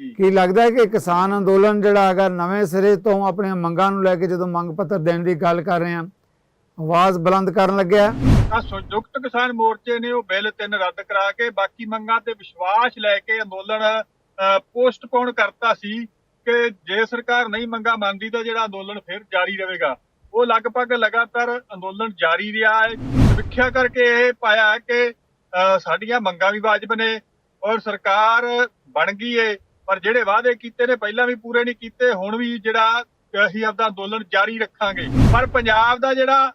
ਕੀ ਲੱਗਦਾ ਹੈ ਕਿ ਕਿਸਾਨ ਅੰਦੋਲਨ ਜਿਹੜਾ ਹੈਗਾ ਨਵੇਂ ਸਿਰੇ ਤੋਂ ਆਪਣੀਆਂ ਮੰਗਾਂ ਨੂੰ ਲੈ ਕੇ ਜਦੋਂ ਮੰਗ ਪੱਤਰ ਦੇਣ ਦੀ ਗੱਲ ਕਰ ਰਹੇ ਹਾਂ ਆਵਾਜ਼ ਬੁਲੰਦ ਕਰਨ ਲੱਗਿਆ ਤਾਂ ਸੰਯੁਕਤ ਕਿਸਾਨ ਮੋਰਚੇ ਨੇ ਉਹ ਬਿੱਲ ਤਿੰਨ ਰੱਦ ਕਰਾ ਕੇ ਬਾਕੀ ਮੰਗਾਂ ਤੇ ਵਿਸ਼ਵਾਸ ਲੈ ਕੇ ਅੰਦੋਲਨ ਪੋਸਟਪੋਨ ਕਰਤਾ ਸੀ ਕਿ ਜੇ ਸਰਕਾਰ ਨਹੀਂ ਮੰਗਾਂ ਮੰਨਦੀ ਤਾਂ ਜਿਹੜਾ ਅੰਦੋਲਨ ਫਿਰ ਜਾਰੀ ਰਹੇਗਾ। ਉਹ ਲਗਭਗ ਲਗਾਤਾਰ ਅੰਦੋਲਨ ਜਾਰੀ ਰਿਹਾ ਹੈ। ਸਮੀਖਿਆ ਕਰਕੇ ਇਹ ਪਾਇਆ ਕਿ ਸਾਡੀਆਂ ਮੰਗਾਂ ਵੀ ਵਾਜਬ ਨੇ ਔਰ ਸਰਕਾਰ ਬਣ ਗਈ ਏ। ਪਰ ਜਿਹੜੇ ਵਾਅਦੇ ਕੀਤੇ ਨੇ, ਪਹਿਲਾਂ ਵੀ ਪੂਰੇ ਨਹੀਂ ਕੀਤੇ, ਹੁਣ ਵੀ ਜਿਹੜਾ ਅਸੀਂ ਆਪਦਾ ਅੰਦੋਲਨ ਜਾਰੀ ਰੱਖਾਂਗੇ। ਪਰ ਪੰਜਾਬ ਦਾ ਜਿਹੜਾ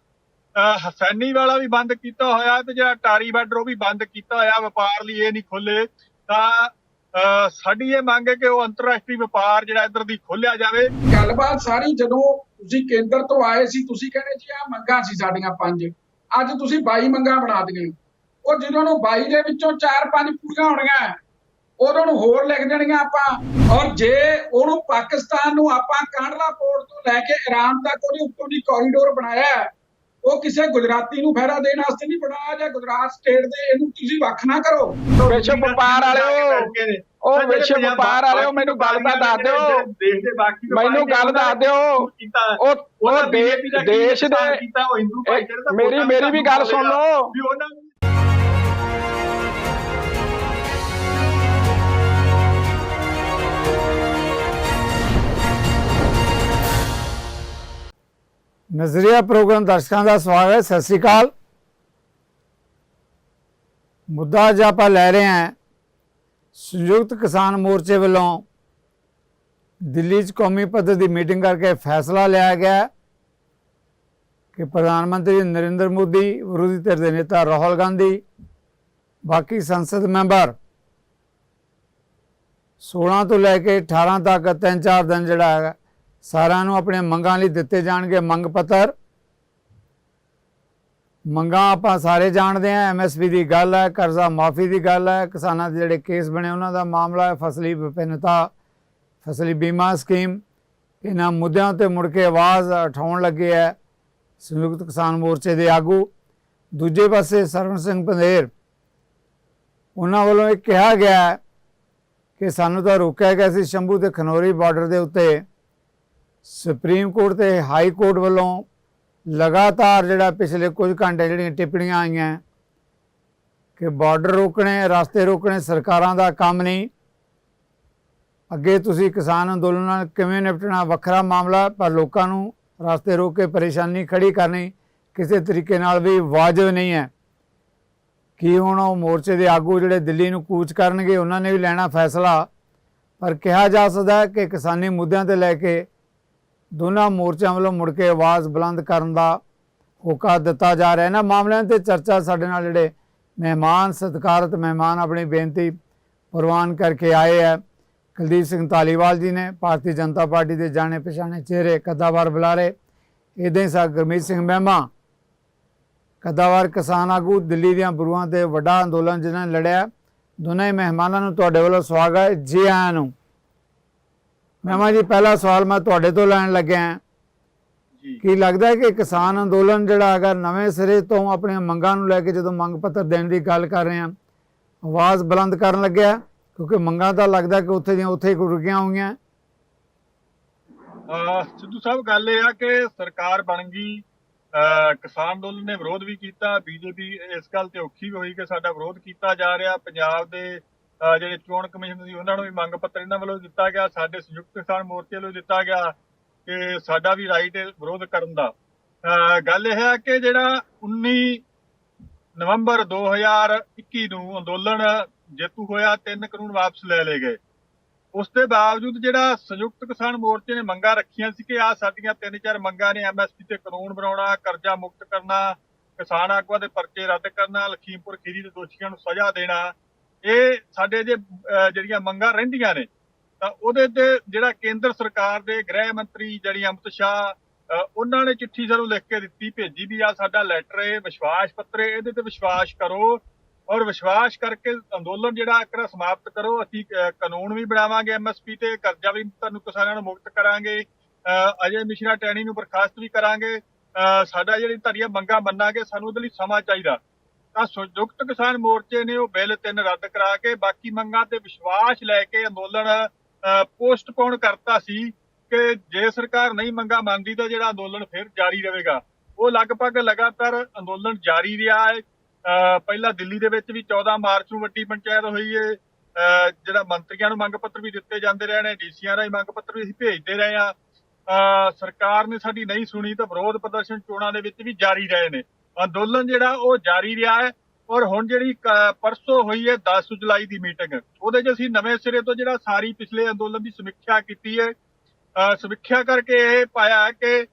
ਹਸੈਨੀ ਵਾਲਾ ਵੀ ਬੰਦ ਕੀਤਾ ਹੋਇਆ ਤੇ ਜਿਹੜਾ ਟਾਰੀ ਬਾਰਡਰ ਉਹ ਵੀ ਬੰਦ ਕੀਤਾ ਹੋਇਆ, ਵਪਾਰ ਲਈ ਇਹ ਨਹੀਂ ਖੋਲੇ, ਤਾਂ, ਅਹ, ਸਾਡੀ ਇਹ ਮੰਗ ਹੈ ਕਿ ਉਹ ਅੰਤਰਰਾਸ਼ਟਰੀ ਵਪਾਰ ਜਿਹੜਾ ਇੱਧਰ ਦੀ ਖੋਲਿਆ ਜਾਵੇ। ਗੱਲਬਾਤ ਸਾਰੀ ਜਦੋਂ ਤੁਸੀਂ ਕੇਂਦਰ ਤੋਂ ਆਏ ਸੀ, ਤੁਸੀਂ ਕਹਿੰਦੇ ਜੀ ਆ ਮੰਗਾਂ ਸੀ ਸਾਡੀਆਂ ਪੰਜ। ਅੱਜ ਤੁਸੀਂ 22 ਮੰਗਾਂ ਬਣਾ ਦਿੱਤੀਆਂ। ਉਹ ਜਦੋਂ ਨੂੰ 22 ਦੇ ਵਿੱਚੋਂ 4-5 ਪੂਰੀਆਂ ਹੋਣੀਆਂ ਉਦੋਂ ਨੂੰ ਹੋਰ ਲਿਖ ਦੇਣੀਆਂ ਆਪਾਂ। ਔਰ ਜੇ ਉਹਨੂੰ ਪਾਕਿਸਤਾਨ ਨੂੰ ਆਪਾਂ ਕਾਂਡਲਾ ਪੋਰਟ ਤੋਂ ਲੈ ਕੇ ਇਰਾਨ ਤੱਕ ਉਹਦੇ ਉੱਤੋਂ ਦੀ ਕੋਰੀਡੋਰ ਬਣਾਇਆ ਹੈ, ਉਹ ਕਿਸੇ ਗੁਜਰਾਤੀ ਨੂੰ ਫਾਇਦਾ ਦੇਣ ਵਾਸਤੇ ਨਹੀਂ ਬਣਾਇਆ ਜਾਂ ਗੁਜਰਾਤ ਸਟੇਟ ਦੇ ਇਹਨੂੰ ਤੁਸੀਂ ਵੱਖ ਨਾ ਕਰੋ। ਵਿਸ਼ਵ ਵਪਾਰ ਵਾਲਿਓ ਉਹ ਵਿਸ਼ਵ ਵਪਾਰ ਵਾਲਿਓ ਮੈਨੂੰ ਗੱਲ ਤਾਂ ਦੱਸ ਦਿਓ। ਦੇਸ਼ ਦੇ ਬਾਕੀ ਮੈਨੂੰ ਗੱਲ ਦੱਸ ਦਿਓ। ਕੀਤਾ ਉਹ ਉਹ ਦੇ- ਦੇਸ਼ ਦੇ ਕੀਤਾ ਉਹ ਹਿੰਦੂ ਭਾਈਚਾਰੇ ਦਾ ਮੇਰੀ ਮੇਰੀ ਵੀ ਗੱਲ ਸੁਣ ਲਓ। ਨਜ਼ਰੀਆ ਪ੍ਰੋਗਰਾਮ ਦਰਸ਼ਕਾਂ ਦਾ ਸਵਾਗਤ ਹੈ, ਸਤਿ ਸ੍ਰੀ ਅਕਾਲ। ਮੁੱਦਾ ਅੱਜ ਆਪਾਂ ਲੈ ਰਹੇ ਹਾਂ, ਸੰਯੁਕਤ ਕਿਸਾਨ ਮੋਰਚੇ ਵੱਲੋਂ ਦਿੱਲੀ 'ਚ ਕੌਮੀ ਪੱਧਰ ਦੀ ਮੀਟਿੰਗ ਕਰਕੇ ਫੈਸਲਾ ਲਿਆ ਗਿਆ ਕਿ ਪ੍ਰਧਾਨ ਮੰਤਰੀ ਨਰਿੰਦਰ ਮੋਦੀ, ਵਿਰੋਧੀ ਧਿਰ ਦੇ ਨੇਤਾ ਰਾਹੁਲ ਗਾਂਧੀ, ਬਾਕੀ ਸੰਸਦ ਮੈਂਬਰ 16 ਤੋਂ ਲੈ ਕੇ 18 ਤੱਕ ਤਿੰਨ ਚਾਰ ਦਿਨ ਜਿਹੜਾ ਹੈਗਾ ਸਾਰਿਆਂ ਨੂੰ ਆਪਣੇ ਮੰਗਾਂ ਲਈ ਦਿੱਤੇ ਜਾਣਗੇ ਮੰਗ ਪੱਤਰ। ਮੰਗਾਂ ਆਪਾਂ ਸਾਰੇ ਜਾਣਦੇ ਹਾਂ ਐਮਐਸਪੀ ਦੀ ਗੱਲ ਹੈ, ਕਰਜ਼ਾ ਮਾਫੀ ਦੀ ਗੱਲ ਹੈ, ਕਿਸਾਨਾਂ ਦੇ ਜਿਹੜੇ ਕੇਸ ਬਣੇ ਉਹਨਾਂ ਦਾ ਮਾਮਲਾ ਹੈ, ਫਸਲੀ ਵਿਭਿੰਨਤਾ, ਫਸਲੀ ਬੀਮਾ ਸਕੀਮ। ਇਹਨਾਂ ਮੁੱਦਿਆਂ ਤੇ ਮੁੜ ਕੇ ਆਵਾਜ਼ ਉਠਾਉਣ ਲੱਗੇ ਹੈ ਸੰਯੁਕਤ ਕਿਸਾਨ ਮੋਰਚੇ ਦੇ ਆਗੂ। ਦੂਜੇ ਪਾਸੇ ਸਰਵਨ ਸਿੰਘ ਪੰਧੇਰ, ਉਹਨਾਂ ਵੱਲੋਂ ਇਹ ਕਿਹਾ ਗਿਆ ਕਿ ਸਾਨੂੰ ਤਾਂ ਰੋਕਿਆ ਗਿਆ ਸੀ ਸ਼ੰਭੂ ਤੇ ਖਨੌਰੀ ਬਾਰਡਰ ਦੇ ਉੱਤੇ ਸੁਪਰੀਮ ਕੋਰਟ ਤੇ ਹਾਈ ਕੋਰਟ ਵੱਲੋਂ ਲਗਾਤਾਰ ਜਿਹੜਾ ਪਿਛਲੇ ਕੁਝ ਘੰਟੇ ਜਿਹੜੀਆਂ ਟਿੱਪਣੀਆਂ ਆਈਆਂ ਕਿ ਬਾਰਡਰ ਰੋਕਣੇ, ਰਸਤੇ ਰੋਕਣੇ ਸਰਕਾਰਾਂ ਦਾ ਕੰਮ ਨਹੀਂ। ਅੱਗੇ ਤੁਸੀਂ ਕਿਸਾਨ ਅੰਦੋਲਨ ਨਾਲ ਕਿਵੇਂ ਨਿਪਟਣਾ, ਵੱਖਰਾ ਮਾਮਲਾ, ਪਰ ਲੋਕਾਂ ਨੂੰ ਰਸਤੇ ਰੋਕ ਕੇ ਪਰੇਸ਼ਾਨੀ ਖੜੀ ਕਰਨੀ ਕਿਸੇ ਤਰੀਕੇ ਨਾਲ ਵੀ ਵਾਜਬ ਨਹੀਂ ਹੈ। ਕੀ ਹੁਣ ਉਹ ਮੋਰਚੇ ਦੇ ਆਗੂ ਜਿਹੜੇ ਦਿੱਲੀ ਨੂੰ ਕੂਚ ਕਰਨਗੇ, ਉਹਨਾਂ ਨੇ ਵੀ ਲੈਣਾ ਫੈਸਲਾ, ਪਰ ਕਿਹਾ ਜਾ ਸਕਦਾ ਕਿ ਕਿਸਾਨੀ ਮੁੱਦਿਆਂ ਤੇ ਲੈ ਕੇ ਦੋਨਾਂ ਮੋਰਚਿਆਂ ਵੱਲੋਂ ਮੁੜ ਕੇ ਆਵਾਜ਼ ਬੁਲੰਦ ਕਰਨ ਦਾ ਹੋਕਾ ਦਿੱਤਾ ਜਾ ਰਿਹਾ ਹੈ। ਨਾ ਮਾਮਲਿਆਂ ਤੇ ਚਰਚਾ ਸਾਡੇ ਨਾਲ ਜਿਹੜੇ ਮਹਿਮਾਨ, ਸਤਿਕਾਰਤ ਮਹਿਮਾਨ ਆਪਣੀ ਬੇਨਤੀ ਪ੍ਰਵਾਨ ਕਰਕੇ ਆਏ ਹੈ। ਕੁਲਦੀਪ ਸਿੰਘ ਧਾਲੀਵਾਲ ਜੀ ਨੇ ਭਾਰਤੀ ਜਨਤਾ ਪਾਰਟੀ ਦੇ ਜਾਣੇ ਪਛਾਣੇ ਚਿਹਰੇ ਕਦਾਵਾਰ ਬੁਲਾਰੇ ਇਦਾਂ ਹੀ ਸਾ ਗੁਰਮੀਤ ਸਿੰਘ ਮਹਿਮਾ, ਕਦਾਵਾਰ ਕਿਸਾਨ ਆਗੂ, ਦਿੱਲੀ ਦੀਆਂ ਬਰੂਆਂ ਤੇ ਵੱਡਾ ਅੰਦੋਲਨ ਜਿਨ੍ਹਾਂ ਨੇ ਲੜਿਆ। ਦੋਨਾਂ ਮਹਿਮਾਨਾਂ ਨੂੰ ਤੁਹਾਡੇ ਵੱਲੋਂ ਸਵਾਗਤ ਹੈ। ਜੀ ਆਇਆਂ ਨੂੰ ਮਹਿਮਾ ਜੀ ਪਹਿਲਾ ਸਵਾਲ ਮੈਂ ਤੁਹਾਡੇ ਤੋਂ ਲੈਣ ਲੱਗਿਆ ਹਾਂ। ਜੀ। ਕੀ ਲੱਗਦਾ ਹੈ ਕਿ ਕਿਸਾਨ ਅੰਦੋਲਨ ਜਿਹੜਾ ਹੈਗਾ ਨਵੇਂ ਸਿਰੇ ਤੋਂ ਆਪਣੀਆਂ ਮੰਗਾਂ ਨੂੰ ਲੈ ਕੇ ਜਦੋਂ ਮੰਗ ਪੱਤਰ ਦੇਣ ਦੀ ਗੱਲ ਕਰ ਰਹੇ ਹਾਂ ਆਵਾਜ਼ ਬੁਲੰਦ ਕਰਨ ਲੱਗਿਆ ਕਿਉਂਕਿ ਮੰਗਾਂ ਤਾਂ ਲੱਗਦਾ ਕਿ ਉੱਥੇ ਦੀਆਂ ਉੱਥੇ ਹੀ ਰੁਕੀਆਂ ਹੋਈਆਂ। ਸਿੱਧੂ ਸਾਹਿਬ ਗੱਲ ਇਹ ਆ ਕਿ ਸਰਕਾਰ ਬਣ ਗਈ। ਕਿਸਾਨ ਅੰਦੋਲਨ ਨੇ ਵਿਰੋਧ ਵੀ ਕੀਤਾ। ਬੀਜੇਪੀ ਇਸ ਗੱਲ ਤੇ ਔਖੀ ਵੀ ਹੋਈ ਕਿ ਸਾਡਾ ਵਿਰੋਧ ਕੀਤਾ ਜਾ ਰਿਹਾ। ਪੰਜਾਬ ਦੇ ਜਿਹੜੇ ਚੋਣ ਕਮਿਸ਼ਨ ਸੀ, ਉਹਨਾਂ ਨੂੰ ਵੀ ਮੰਗ ਪੱਤਰ ਇਹਨਾਂ ਵੱਲੋਂ ਦਿੱਤਾ ਗਿਆ, ਸਾਡੇ ਸੰਯੁਕਤ ਕਿਸਾਨ ਮੋਰਚੇ ਵੱਲੋਂ ਦਿੱਤਾ ਗਿਆ ਕਿ ਸਾਡਾ ਵੀ ਰਾਈਟ ਹੈ ਵਿਰੋਧ ਕਰਨ ਦਾ। ਅਹ ਗੱਲ ਇਹ ਹੈ ਕਿ ਜਿਹੜਾ 19 ਨਵੰਬਰ 2021 ਨੂੰ ਅੰਦੋਲਨ ਜੇਤੂ ਹੋਇਆ, ਤਿੰਨ ਕਾਨੂੰਨ ਵਾਪਸ ਲੈ ਲਏ ਗਏ। ਉਸ ਦੇ ਬਾਵਜੂਦ ਜਿਹੜਾ ਸੰਯੁਕਤ ਕਿਸਾਨ ਮੋਰਚੇ ਨੇ ਮੰਗਾਂ ਰੱਖੀਆਂ ਸੀ ਕਿ ਆ ਸਾਡੀਆਂ ਤਿੰਨ ਚਾਰ ਮੰਗਾਂ ਨੇ ਐਮਐਸਪੀ ਤੇ ਕਾਨੂੰਨ ਬਣਾਉਣਾ, ਕਰਜ਼ਾ ਮੁਕਤ ਕਰਨਾ, ਕਿਸਾਨ ਆਗੂਆਂ ਦੇ ਪਰਚੇ ਰੱਦ ਕਰਨਾ, ਲਖੀਮਪੁਰ ਖੀਰੀ ਦੇ ਦੋਸ਼ੀਆਂ ਨੂੰ ਸਜ਼ਾ ਦੇਣਾ ਇਹ ਸਾਡੇ ਜੇ ਅਹ ਜਿਹੜੀਆਂ ਮੰਗਾਂ ਰਹਿੰਦੀਆਂ ਨੇ ਤਾਂ ਉਹਦੇ ਤੇ ਜਿਹੜਾ ਕੇਂਦਰ ਸਰਕਾਰ ਦੇ ਗ੍ਰਹਿ ਮੰਤਰੀ ਜਿਹੜੀ ਅਮਿਤ ਸ਼ਾਹ ਉਹਨਾਂ ਨੇ ਚਿੱਠੀ ਸਾਨੂੰ ਲਿਖ ਕੇ ਦਿੱਤੀ ਭੇਜੀ ਵੀ ਆ ਸਾਡਾ ਲੈਟਰ ਹੈ ਵਿਸ਼ਵਾਸ ਪੱਤਰ ਹੈ ਇਹਦੇ ਤੇ ਵਿਸ਼ਵਾਸ ਕਰੋ। ਔਰ ਵਿਸ਼ਵਾਸ ਕਰਕੇ ਅੰਦੋਲਨ ਜਿਹੜਾ ਇੱਕ ਸਮਾਪਤ ਕਰੋ। ਅਸੀਂ ਕਾਨੂੰਨ ਵੀ ਬਣਾਵਾਂਗੇ ਐਮਐਸਪੀ ਤੇ ਕਰਜ਼ਾ ਵੀ ਤੁਹਾਨੂੰ ਕਿਸਾਨਾਂ ਨੂੰ ਮੁਕਤ ਕਰਾਂਗੇ। ਅਹ, ਅਜੇ ਮਿਸ਼ਰਾ ਟੈਣੀ ਨੂੰ ਬਰਖਾਸਤ ਵੀ ਕਰਾਂਗੇ। ਅਹ, ਸਾਡਾ ਜਿਹੜੀ ਧਰੀਆਂ ਮੰਗਾਂ ਮੰਨਾਂਗੇ ਸਾਨੂੰ ਉਹਦੇ ਲਈ ਸਮਾਂ ਚਾਹੀਦਾ। ਤਾਂ ਸੰਯੁਕਤ ਕਿਸਾਨ ਮੋਰਚੇ ਨੇ ਉਹ ਬਿੱਲ ਤਿੰਨ ਰੱਦ ਕਰਾ ਕੇ ਬਾਕੀ ਮੰਗਾਂ ਤੇ ਵਿਸ਼ਵਾਸ ਲੈ ਕੇ ਅੰਦੋਲਨ ਪੋਸਟਪੋਨ ਕਰਤਾ ਸੀ ਕਿ ਜੇ ਸਰਕਾਰ ਨਹੀਂ ਮੰਗਾ ਮੰਨਦੀ ਤਾਂ ਜਿਹੜਾ ਅੰਦੋਲਨ ਫਿਰ ਜਾਰੀ ਰਹੇਗਾ। ਉਹ ਲਗਭਗ ਲਗਾਤਾਰ ਅੰਦੋਲਨ ਜਾਰੀ ਰਿਹਾ ਹੈ। ਅਹ ਪਹਿਲਾਂ ਦਿੱਲੀ ਦੇ ਵਿੱਚ ਵੀ 14 ਮਾਰਚ ਨੂੰ ਵੱਡੀ ਪੰਚਾਇਤ ਹੋਈ ਹੈ ਅਹ ਜਿਹੜਾ ਮੰਤਰੀਆਂ ਨੂੰ ਮੰਗ ਪੱਤਰ ਵੀ ਦਿੱਤੇ ਜਾਂਦੇ ਰਹੇ ਨੇ, ਡੀਸੀਆਂ ਰਾਹੀਂ ਮੰਗ ਪੱਤਰ ਵੀ ਅਸੀਂ ਭੇਜਦੇ ਰਹੇ ਆ ਅਹ ਸਰਕਾਰ ਨੇ ਸਾਡੀ ਨਹੀਂ ਸੁਣੀ ਤਾਂ ਵਿਰੋਧ ਪ੍ਰਦਰਸ਼ਨ ਚੋਣਾਂ ਦੇ ਵਿੱਚ ਵੀ ਜਾਰੀ ਰਹੇ ਨੇ। ਅੰਦੋਲਨ ਜਿਹੜਾ ਉਹ ਜਾਰੀ ਰਿਹਾ ਹੈ ਔਰ ਹੁਣ ਜਿਹੜੀ ਕ- ਹੋਈ ਹੈ 10 ਜੁਲਾਈ ਦੀ ਮੀਟਿੰਗ। ਉਹਦੇ 'ਚ ਅਸੀਂ ਨਵੇਂ ਸਿਰੇ ਤੋਂ ਜਿਹੜਾ ਸਾਰੀ ਪਿਛਲੇ ਅੰਦੋਲਨ ਦੀ ਸਮੀਖਿਆ ਕੀਤੀ ਹੈ। ਸਮੀਖਿਆ ਕਰਕੇ ਇਹ ਪਾਇਆ ਕਿ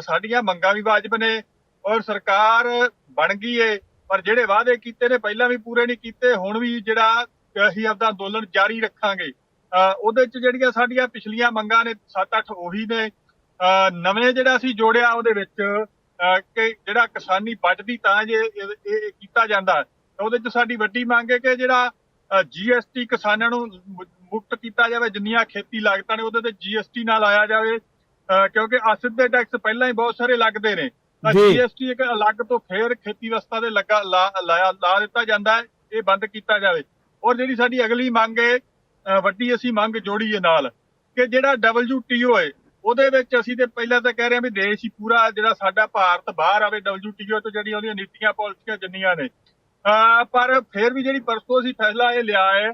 ਸਾਡੀਆਂ ਮੰਗਾਂ ਵੀ ਵਾਜਬ ਨੇ ਔਰ ਸਰਕਾਰ ਬਣ ਗਈ ਏ। ਪਰ ਜਿਹੜੇ ਵਾਅਦੇ ਕੀਤੇ ਨੇ, ਪਹਿਲਾਂ ਵੀ ਪੂਰੇ ਨਹੀਂ ਕੀਤੇ, ਹੁਣ ਵੀ ਜਿਹੜਾ ਅਸੀਂ ਆਪਦਾ ਅੰਦੋਲਨ ਜਾਰੀ ਰੱਖਾਂਗੇ। ਅਹ ਉਹਦੇ 'ਚ ਜਿਹੜੀਆਂ ਸਾਡੀਆਂ ਪਿਛਲੀਆਂ ਮੰਗਾਂ ਨੇ 7-8 ਉਹੀ ਨੇ। ਅਹ ਨਵੇਂ ਜਿਹੜਾ ਅਸੀਂ ਜੋੜਿਆ, ਉਹਦੇ ਵਿੱਚ ਕਿ ਜਿਹੜਾ ਕਿਸਾਨੀ ਬਚਦੀ ਤਾਂ ਜੇ ਇਹ ਕੀਤਾ ਜਾਂਦਾ ਉਹਦੇ 'ਚ ਸਾਡੀ ਵੱਡੀ ਮੰਗ ਹੈ ਕਿ ਜਿਹੜਾ ਜੀਐਸਟੀ ਕਿਸਾਨਾਂ ਨੂੰ ਮੁਕਤ ਕੀਤਾ ਜਾਵੇ ਜਿੰਨੀਆਂ ਖੇਤੀ ਲਾਗਤਾਂ ਨੇ ਉਹਦੇ ਤੇ ਜੀਐਸਟੀ ਨਾਲ ਆਇਆ ਜਾਵੇ ਕਿਉਂਕਿ ਅਸਿੱਧੇ ਟੈਕਸ ਪਹਿਲਾਂ ਹੀ ਬਹੁਤ ਸਾਰੇ ਲੱਗਦੇ ਨੇ ਤਾਂ। ਜੀਐਸਟੀ ਇੱਕ ਅਲੱਗ ਤੋਂ ਫੇਰ ਖੇਤੀ ਵਸਤਾਂ ਦੇ ਲੱਗਾ ਲਾ- ਲਾਇਆ ਲਾ ਦਿੱਤਾ ਜਾਂਦਾ ਹੈ ਇਹ ਬੰਦ ਕੀਤਾ ਜਾਵੇ ਔਰ ਜਿਹੜੀ ਸਾਡੀ ਅਗਲੀ ਮੰਗ ਹੈ ਵੱਡੀ ਅਸੀਂ ਮੰਗ ਜੋੜੀ ਹੈ ਨਾਲ ਕਿ ਜਿਹੜਾ WTO ਹੈ ਉਹਦੇ ਵਿੱਚ ਅਸੀਂ ਤੇ ਪਹਿਲਾਂ ਤਾਂ ਕਹਿ ਰਹੇ ਹਾਂ ਵੀ ਦੇਸ਼ ਹੀ ਪੂਰਾ ਜਿਹੜਾ ਸਾਡਾ ਭਾਰਤ ਬਾਹਰ ਆਵੇ WTO ਤੋਂ ਜਿਹੜੀਆਂ ਉਹਦੀਆਂ ਨੀਤੀਆਂ, ਪਾਲਿਸੀਆਂ ਜਿੰਨੀਆਂ ਨੇ। ਪਰ ਫਿਰ ਵੀ ਜਿਹੜੀ ਪਰਸੋਂ ਅਸੀਂ ਫੈਸਲਾ ਇਹ ਲਿਆ ਹੈ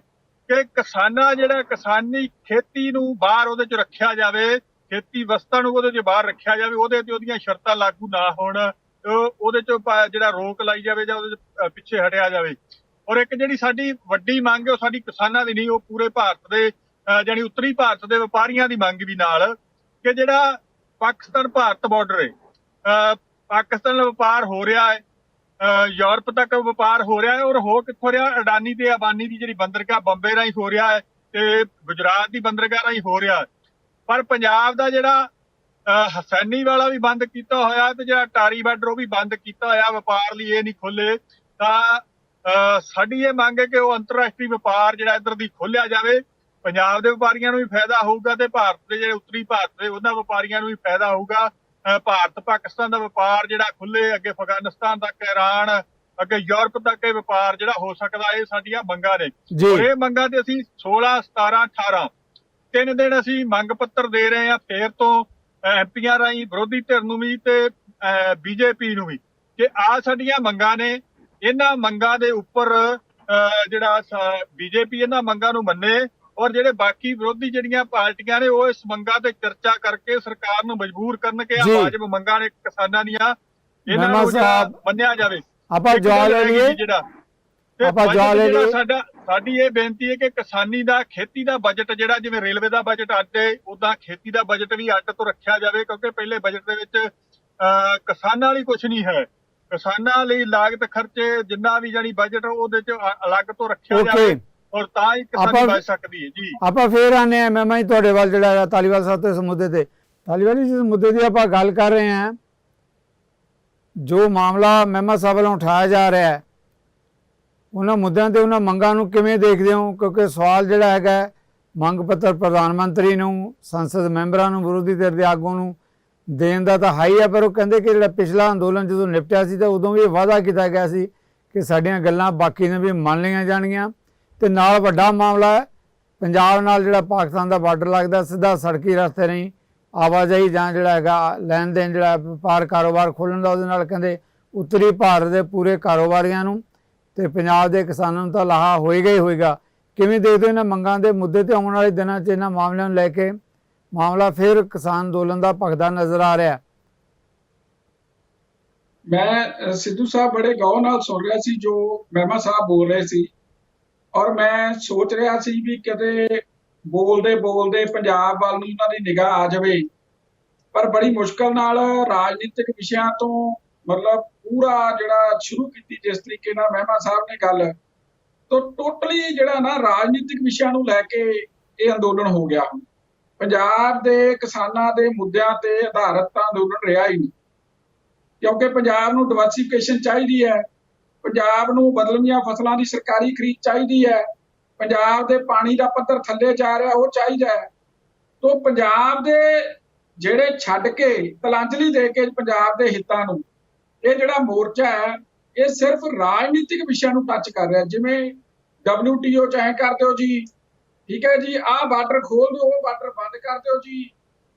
ਕਿ ਕਿਸਾਨਾਂ ਜਿਹੜਾ ਕਿਸਾਨੀ ਖੇਤੀ ਨੂੰ ਬਾਹਰ ਉਹਦੇ ਚ ਰੱਖਿਆ ਜਾਵੇ, ਖੇਤੀ ਵਸਤਾਂ ਨੂੰ ਉਹਦੇ ਚ ਬਾਹਰ ਰੱਖਿਆ ਜਾਵੇ, ਉਹਦੇ ਤੇ ਉਹਦੀਆਂ ਸ਼ਰਤਾਂ ਲਾਗੂ ਨਾ ਹੋਣ ਉਹਦੇ ਚ ਜਿਹੜਾ ਰੋਕ ਲਾਈ ਜਾਵੇ ਜਾਂ ਉਹਦੇ ਚ ਪਿੱਛੇ ਹਟਿਆ ਜਾਵੇ। ਔਰ ਇੱਕ ਜਿਹੜੀ ਸਾਡੀ ਵੱਡੀ ਮੰਗ ਹੈ, ਉਹ ਸਾਡੀ ਕਿਸਾਨਾਂ ਦੀ ਨਹੀਂ, ਉਹ ਪੂਰੇ ਭਾਰਤ ਦੇ, ਅਹ ਜਾਣੀ ਉੱਤਰੀ ਭਾਰਤ ਦੇ ਵਪਾਰੀਆਂ ਦੀ ਮੰਗ ਵੀ ਨਾਲ ਕਿ ਜਿਹੜਾ ਪਾਕਿਸਤਾਨ ਭਾਰਤ ਬਾਰਡਰ ਹੈ ਅਹ ਪਾਕਿਸਤਾਨ ਨਾਲ ਵਪਾਰ ਹੋ ਰਿਹਾ ਹੈ ਅਹ ਯੂਰਪ ਤੱਕ ਵਪਾਰ ਹੋ ਰਿਹਾ ਹੈ ਔਰ ਹੋ ਕਿੱਥੋਂ ਰਿਹਾ? ਅਡਾਨੀ ਤੇ ਅਬਾਨੀ ਦੀ ਜਿਹੜੀ ਬੰਦਰਗਾਹ ਬੰਬੇ ਰਾਹੀਂ ਹੋ ਰਿਹਾ ਹੈ ਤੇ ਗੁਜਰਾਤ ਦੀ ਬੰਦਰਗਾਹ ਰਾਹੀਂ ਹੋ ਰਿਹਾ ਪਰ ਪੰਜਾਬ ਦਾ ਜਿਹੜਾ, ਅਹ ਹਸੈਨੀ ਵਾਲਾ ਵੀ ਬੰਦ ਕੀਤਾ ਹੋਇਆ ਤੇ ਜਿਹੜਾ ਟਾਰੀ ਬਾਰਡਰ ਉਹ ਵੀ ਬੰਦ ਕੀਤਾ ਹੋਇਆ, ਵਪਾਰ ਲਈ ਇਹ ਨਹੀਂ ਖੋਲੇ, ਤਾਂ, ਅਹ ਸਾਡੀ ਇਹ ਮੰਗ ਹੈ ਕਿ ਉਹ ਅੰਤਰਰਾਸ਼ਟਰੀ ਵਪਾਰ ਜਿਹੜਾ ਇੱਧਰ ਦੀ ਖੋਲਿਆ ਜਾਵੇ। ਪੰਜਾਬ ਦੇ ਵਪਾਰੀਆਂ ਨੂੰ ਵੀ ਫਾਇਦਾ ਹੋਊਗਾ ਤੇ ਭਾਰਤ ਦੇ ਜਿਹੜੇ ਉੱਤਰੀ ਭਾਰਤ ਦੇ ਉਹਨਾਂ ਵਪਾਰੀਆਂ ਨੂੰ ਵੀ ਫਾਇਦਾ ਹੋਊਗਾ। ਭਾਰਤ ਪਾਕਿਸਤਾਨ ਦਾ ਵਪਾਰ ਜਿਹੜਾ ਖੁੱਲੇ ਅੱਗੇ ਅਫਗਾਨਿਸਤਾਨ ਤੱਕ ਇਰਾਨ ਅੱਗੇ ਯੂਰਪ ਤੱਕ ਇਹ ਵਪਾਰ ਜਿਹੜਾ ਹੋ ਸਕਦਾ ਇਹ ਸਾਡੀਆਂ ਮੰਗਾਂ ਨੇ। ਔਰ ਇਹ ਮੰਗਾਂ ਤੇ ਅਸੀਂ 16 17 18 ਤਿੰਨ ਦਿਨ ਅਸੀਂ ਮੰਗ ਪੱਤਰ ਦੇ ਰਹੇ ਹਾਂ ਫੇਰ ਤੋਂ ਐਮਪੀਆਂ ਰਾਹੀਂ ਵਿਰੋਧੀ ਧਿਰ ਨੂੰ ਵੀ ਤੇ ਬੀਜੇਪੀ ਨੂੰ ਵੀ ਕਿ ਆ ਸਾਡੀਆਂ ਮੰਗਾਂ ਨੇ। ਇਹਨਾਂ ਮੰਗਾਂ ਦੇ ਉੱਪਰ ਜਿਹੜਾ ਬੀਜੇਪੀ ਇਹਨਾਂ ਮੰਗਾਂ ਨੂੰ ਮੰਨੇ ਔਰ ਜਿਹੜੇ ਬਾਕੀ ਵਿਰੋਧੀ ਜਿਹੜੀਆਂ ਪਾਰਟੀਆਂ ਨੇ ਉਹ ਇਸ ਮੰਗਾਂ ਤੇ ਚਰਚਾ ਕਰਕੇ ਸਰਕਾਰ ਨੂੰ ਮਜਬੂਰ ਕਰਨ ਕਿ ਜੀ। ਆ ਵਾਜਬ ਮੰਗਾਂ ਨੇ ਕਿਸਾਨਾਂ ਦੀਆਂ ਇਹਨਾਂ ਨੂੰ ਮੰਨਿਆ ਜਾਵੇ। ਆਪਾਂ ਜਵਾਬ ਲੈ ਲਈਏ। ਜੀ ਜਿਹੜਾ। ਆਪਾਂ ਜਵਾਬ ਲੈ ਲਈਏ। ਸਾਡਾ ਸਾਡੀ ਇਹ ਬੇਨਤੀ ਹੈ ਕਿ ਕਿਸਾਨੀ ਦਾ ਖੇਤੀ ਦਾ ਬਜਟ ਜਿਹੜਾ ਜਿਵੇਂ ਰੇਲਵੇ ਦਾ ਬਜਟ ਅੱਡ ਹੈ ਉਦਾਂ ਖੇਤੀ ਦਾ ਬਜਟ ਵੀ ਅੱਡ ਤੋਂ ਰੱਖਿਆ ਜਾਵੇ ਕਿਉਂਕਿ ਪਹਿਲੇ ਬਜਟ ਦੇ ਵਿੱਚ ਕਿਸਾਨਾਂ ਲਈ ਕੁਝ ਨਹੀਂ ਹੈ। ਕਿਸਾਨਾਂ ਲਈ ਲਾਗਤ ਖਰਚੇ ਜਿੰਨਾ ਵੀ ਜਾਨੀ ਬਜਟ ਉਹਦੇ ਚ ਅਲੱਗ ਤੋਂ ਰੱਖਿਆ ਜਾਵੇ। ਔਰ ਤਾਂ ਹੀ ਕਿਸਾਨੀ ਆਪਾਂ- ਬਚ ਸਕਦੀ ਹੈ ਜੀ। ਆਪਾਂ ਫੇਰ ਆਨੇ ਆ ਮੈਂ ਹੀ ਤੁਹਾਡੇ ਵੱਲ ਜਿਹੜਾ ਹੈਗਾ ਤਾਲੀਵਾਲ ਸਾਹਿਬ ਤੋਂ ਇਸ ਮੁੱਦੇ ਤੇ। ਤਾਲੀਵਾਲ ਜੀ ਜਿਸ ਮੁੱਦੇ ਦੀ ਆਪਾਂ ਗੱਲ ਕਰ ਰਹੇ ਹਾਂ। ਜੋ ਮਾਮਲਾ ਮਹਿਮਾ ਸਾਹਿਬ ਵੱਲੋਂ ਉਠਾਇਆ ਜਾ ਰਿਹਾ ਹੈ ਉਹਨਾਂ ਮੁੱਦਿਆਂ ਤੇ ਉਹਨਾਂ ਮੰਗਾਂ ਨੂੰ ਕਿਵੇਂ ਦੇਖਦੇ ਹੋ? ਕਿਉਂਕਿ ਸਵਾਲ ਜਿਹੜਾ ਹੈਗਾ ਹੈ, ਮੰਗ ਪੱਤਰ ਪ੍ਰਧਾਨ ਮੰਤਰੀ ਨੂੰ ਸੰਸਦ ਮੈਂਬਰਾਂ ਨੂੰ ਵਿਰੋਧੀ ਧਿਰ ਦੇ ਆਗੂਆਂ ਨੂੰ ਦੇਣ ਦਾ ਤਾਂ ਹਾਈ ਹੈ ਪਰ ਉਹ ਕਹਿੰਦੇ ਕਿ ਜਿਹੜਾ ਪਿਛਲਾ ਅੰਦੋਲਨ ਜਦੋਂ ਨਿਪਟਿਆ ਸੀ ਤਾਂ ਉਦੋਂ ਵੀ ਇਹ ਵਾਅਦਾ ਕੀਤਾ ਗਿਆ ਸੀ ਕਿ ਸਾਡੀਆਂ ਗੱਲਾਂ ਬਾਕੀ ਨੇ ਵੀ ਮੰਨ ਲਈਆਂ ਜਾਣਗੀਆਂ। ਤੇ ਨਾਲ ਵੱਡਾ ਮਾਮਲਾ ਹੈ, ਪੰਜਾਬ ਨਾਲ ਜਿਹੜਾ ਪਾਕਿਸਤਾਨ ਦਾ ਬਾਰਡਰ ਲੱਗਦਾ, ਸਿੱਧਾ ਸੜਕੀ ਰਸਤੇ ਨਹੀਂ, ਆਵਾਜਾਈ ਜਾਂ ਜਿਹੜਾ ਹੈਗਾ, ਲੈਣ ਦੇਣ ਜਿਹੜਾ ਵਪਾਰ ਕਾਰੋਬਾਰ ਖੋਲਣ ਦਾ ਉਹਦੇ ਨਾਲ ਕਹਿੰਦੇ ਉੱਤਰੀ ਭਾਰਤ ਦੇ ਪੂਰੇ ਕਾਰੋਬਾਰੀਆਂ ਨੂੰ ਤੇ ਪੰਜਾਬ ਦੇ ਕਿਸਾਨਾਂ ਨੂੰ ਤਾਂ ਲਾਹਾ ਹੋਏਗਾ ਹੀ ਹੋਏਗਾ। ਕਿਵੇਂ ਦੇਖਦੇ ਹੋ ਇਹਨਾਂ ਮੰਗਾਂ ਦੇ ਮੁੱਦੇ ਤੇ ਆਉਣ ਵਾਲੇ ਦਿਨਾਂ 'ਚ ਇਹਨਾਂ ਮਾਮਲਿਆਂ ਨੂੰ ਲੈ ਕੇ? ਮਾਮਲਾ ਫਿਰ ਕਿਸਾਨ ਅੰਦੋਲਨ ਦਾ ਭਖਦਾ ਨਜ਼ਰ ਆ ਰਿਹਾ। ਮੈਂ ਸਿੱਧੂ ਸਾਹਿਬ ਬੜੇ ਗੌਰ ਨਾਲ ਸੁਣ ਰਿਹਾ ਸੀ, ਜੋ ਮਹਿਮਾ ਸਾਹਿਬ ਬੋਲ ਰਹੇ ਸੀ। ਔਰ ਮੈਂ ਸੋਚ ਰਿਹਾ ਸੀ ਵੀ ਕਦੇ ਬੋਲਦੇ ਬੋਲਦੇ ਪੰਜਾਬ ਵੱਲ ਨੂੰ ਉਹਨਾਂ ਦੀ ਨਿਗਾਹ ਆ ਜਾਵੇ। ਪਰ ਬੜੀ ਮੁਸ਼ਕਲ ਨਾਲ ਰਾਜਨੀਤਿਕ ਵਿਸ਼ਿਆਂ ਤੋਂ ਮਤਲਬ ਪੂਰਾ ਜਿਹੜਾ ਸ਼ੁਰੂ ਕੀਤੀ ਜਿਸ ਤਰੀਕੇ ਨਾਲ ਮਹਿਮਾ ਸਾਹਿਬ ਨੇ ਗੱਲ, ਤੋਂ ਟੋਟਲੀ ਜਿਹੜਾ ਨਾ ਰਾਜਨੀਤਿਕ ਵਿਸ਼ਿਆਂ ਨੂੰ ਲੈ ਕੇ ਇਹ ਅੰਦੋਲਨ ਹੋ ਗਿਆ ਹੁਣ। ਪੰਜਾਬ ਦੇ ਕਿਸਾਨਾਂ ਦੇ ਮੁੱਦਿਆਂ ਤੇ ਆਧਾਰਿਤ ਤਾਂ ਅੰਦੋਲਨ ਰਿਹਾ ਹੀ ਨਹੀਂ। ਕਿਉਂਕਿ ਪੰਜਾਬ ਨੂੰ ਡਿਵਰਸਿਫਿਕੇਸ਼ਨ ਚਾਹੀਦੀ ਹੈ। ਪੰਜਾਬ ਨੂੰ ਬਦਲਵੀਆਂ ਫਸਲਾਂ ਦੀ ਸਰਕਾਰੀ ਖਰੀਦ ਚਾਹੀਦੀ ਹੈ। ਪੰਜਾਬ ਦੇ ਪਾਣੀ ਦਾ ਪੱਧਰ ਥੱਲੇ ਜਾ ਰਿਹਾ, ਉਹ ਚਾਹੀਦਾ ਹੈ। ਤੋਂ ਪੰਜਾਬ ਦੇ ਜਿਹੜੇ ਛੱਡ ਕੇ, ਤਲਾਂਜਲੀ ਦੇ ਕੇ ਪੰਜਾਬ ਦੇ ਹਿੱਤਾਂ ਨੂੰ, ਇਹ ਜਿਹੜਾ ਮੋਰਚਾ ਹੈ, ਇਹ ਸਿਰਫ ਰਾਜਨੀਤਿਕ ਵਿਸ਼ਿਆਂ ਨੂੰ ਟੱਚ ਕਰ ਰਿਹਾ ਜਿਵੇਂ WTO ਚਾਹੇ ਕਰ ਦਿਓ ਜੀ, ਠੀਕ ਹੈ ਜੀ, ਆਹ ਬਾਰਡਰ ਖੋਲ ਦਿਓ, ਉਹ ਬਾਰਡਰ ਬੰਦ ਕਰ ਦਿਓ ਜੀ।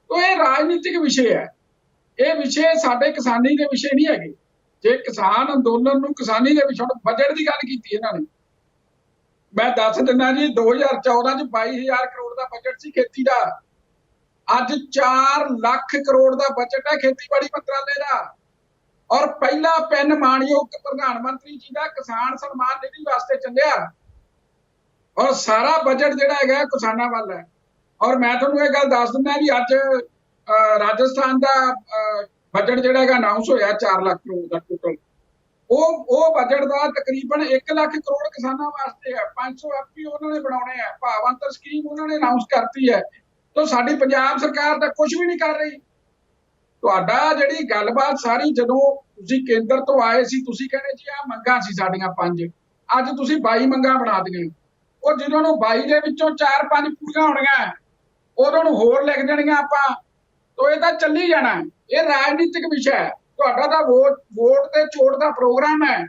ਤੋ ਇਹ ਰਾਜਨੀਤਿਕ ਵਿਸ਼ੇ ਹੈ। ਇਹ ਵਿਸ਼ੇ ਸਾਡੇ ਕਿਸਾਨੀ ਦੇ ਵਿਸ਼ੇ ਨਹੀਂ ਹੈਗੇ। ਜੇ ਕਿਸਾਨ ਅੰਦੋਲਨ ਨੂੰ ਕਿਸਾਨੀ ਦੇ ਵਿਸ਼ੇ ਹੁਣ ਬਜਟ ਦੀ ਗੱਲ ਕੀਤੀ ਇਹਨਾਂ ਨੇ ਮੈਂ ਦੱਸ ਦਿੰਦਾ ਜੀ 2014 ਚ 22000 ਕਰੋੜ ਦਾ ਬਜਟ ਸੀ ਖੇਤੀ ਦਾ। ਅੱਜ 4 ਲੱਖ ਕਰੋੜ ਦਾ ਬਜਟ ਹੈ ਖੇਤੀਬਾੜੀ ਮੰਤਰਾਲੇ ਦਾ। ਔਰ ਪਹਿਲਾ ਪੈਨ ਮਾਨਯੋਗ ਪ੍ਰਧਾਨ ਮੰਤਰੀ ਜੀ ਦਾ ਕਿਸਾਨ ਸਨਮਾਨ ਨਿਧੀ ਵਾਸਤੇ ਚੱਲਿਆ। ਔਰ ਸਾਰਾ ਬਜਟ ਜਿਹੜਾ ਹੈਗਾ ਕਿਸਾਨਾਂ ਵੱਲ ਹੈ। ਔਰ ਮੈਂ ਤੁਹਾਨੂੰ ਇਹ ਗੱਲ ਦੱਸ ਦਿੰਦਾ ਵੀ ਅੱਜ ਅਹ, ਰਾਜਸਥਾਨ ਦਾ ਬਜਟ ਜਿਹੜਾ ਹੈਗਾ ਅਨਾਉਂਸ ਹੋਇਆ 4 ਲੱਖ ਕਰੋੜ ਦਾ ਟੋਟਲ ਉਹ ਉਹ ਬਜਟ ਦਾ ਤਕਰੀਬਨ 1 ਲੱਖ ਕਰੋੜ ਕਿਸਾਨਾਂ ਵਾਸਤੇ ਹੈ 500 ਐਫਪੀ ਉਹਨਾਂ ਨੇ ਬਣਾਉਣੇ ਆ। ਭਾਵਾਂਤਰ ਸਕੀਮ ਉਹਨਾਂ ਨੇ ਅਨਾਉਂਸ ਕਰਤੀ ਹੈ ਤਾਂ ਸਾਡੀ ਪੰਜਾਬ ਸਰਕਾਰ ਤਾਂ ਕੁਝ ਵੀ ਨਹੀਂ ਕਰ ਰਹੀ। ਤੁਹਾਡਾ ਜਿਹੜੀ ਗੱਲਬਾਤ ਸਾਰੀ ਜਦੋਂ ਤੁਸੀਂ ਕੇਂਦਰ ਤੋਂ ਆਏ ਸੀ, ਤੁਸੀਂ ਕਹਿੰਦੇ ਜੀ ਆ ਮੰਗਾਂ ਸੀ ਸਾਡੀਆਂ ਪੰਜ। ਅੱਜ ਤੁਸੀਂ 22 ਮੰਗਾਂ ਬਣਾ ਦਿੱਤੀਆਂ। ਉਹ ਜਿਹਨਾਂ ਨੂੰ 22 ਦੇ ਵਿੱਚੋਂ 4-5 ਪੂਰੀਆਂ ਹੋਣੀਆਂ ਉਹਨਾਂ ਨੂੰ ਹੋਰ ਲਿਖ ਦੇਣੀਆਂ ਆਪਾਂ। ਤੋ ਇਹ ਤਾਂ ਚੱਲੀ ਜਾਣਾ। ਇਹ ਰਾਜਨੀਤਿਕ ਵਿਸ਼ਾ ਹੈ। ਤੁਹਾਡਾ ਤਾਂ ਵੋਟ ਵੋਟ ਤੇ ਚੋੜ ਦਾ ਪ੍ਰੋਗਰਾਮ ਹੈ।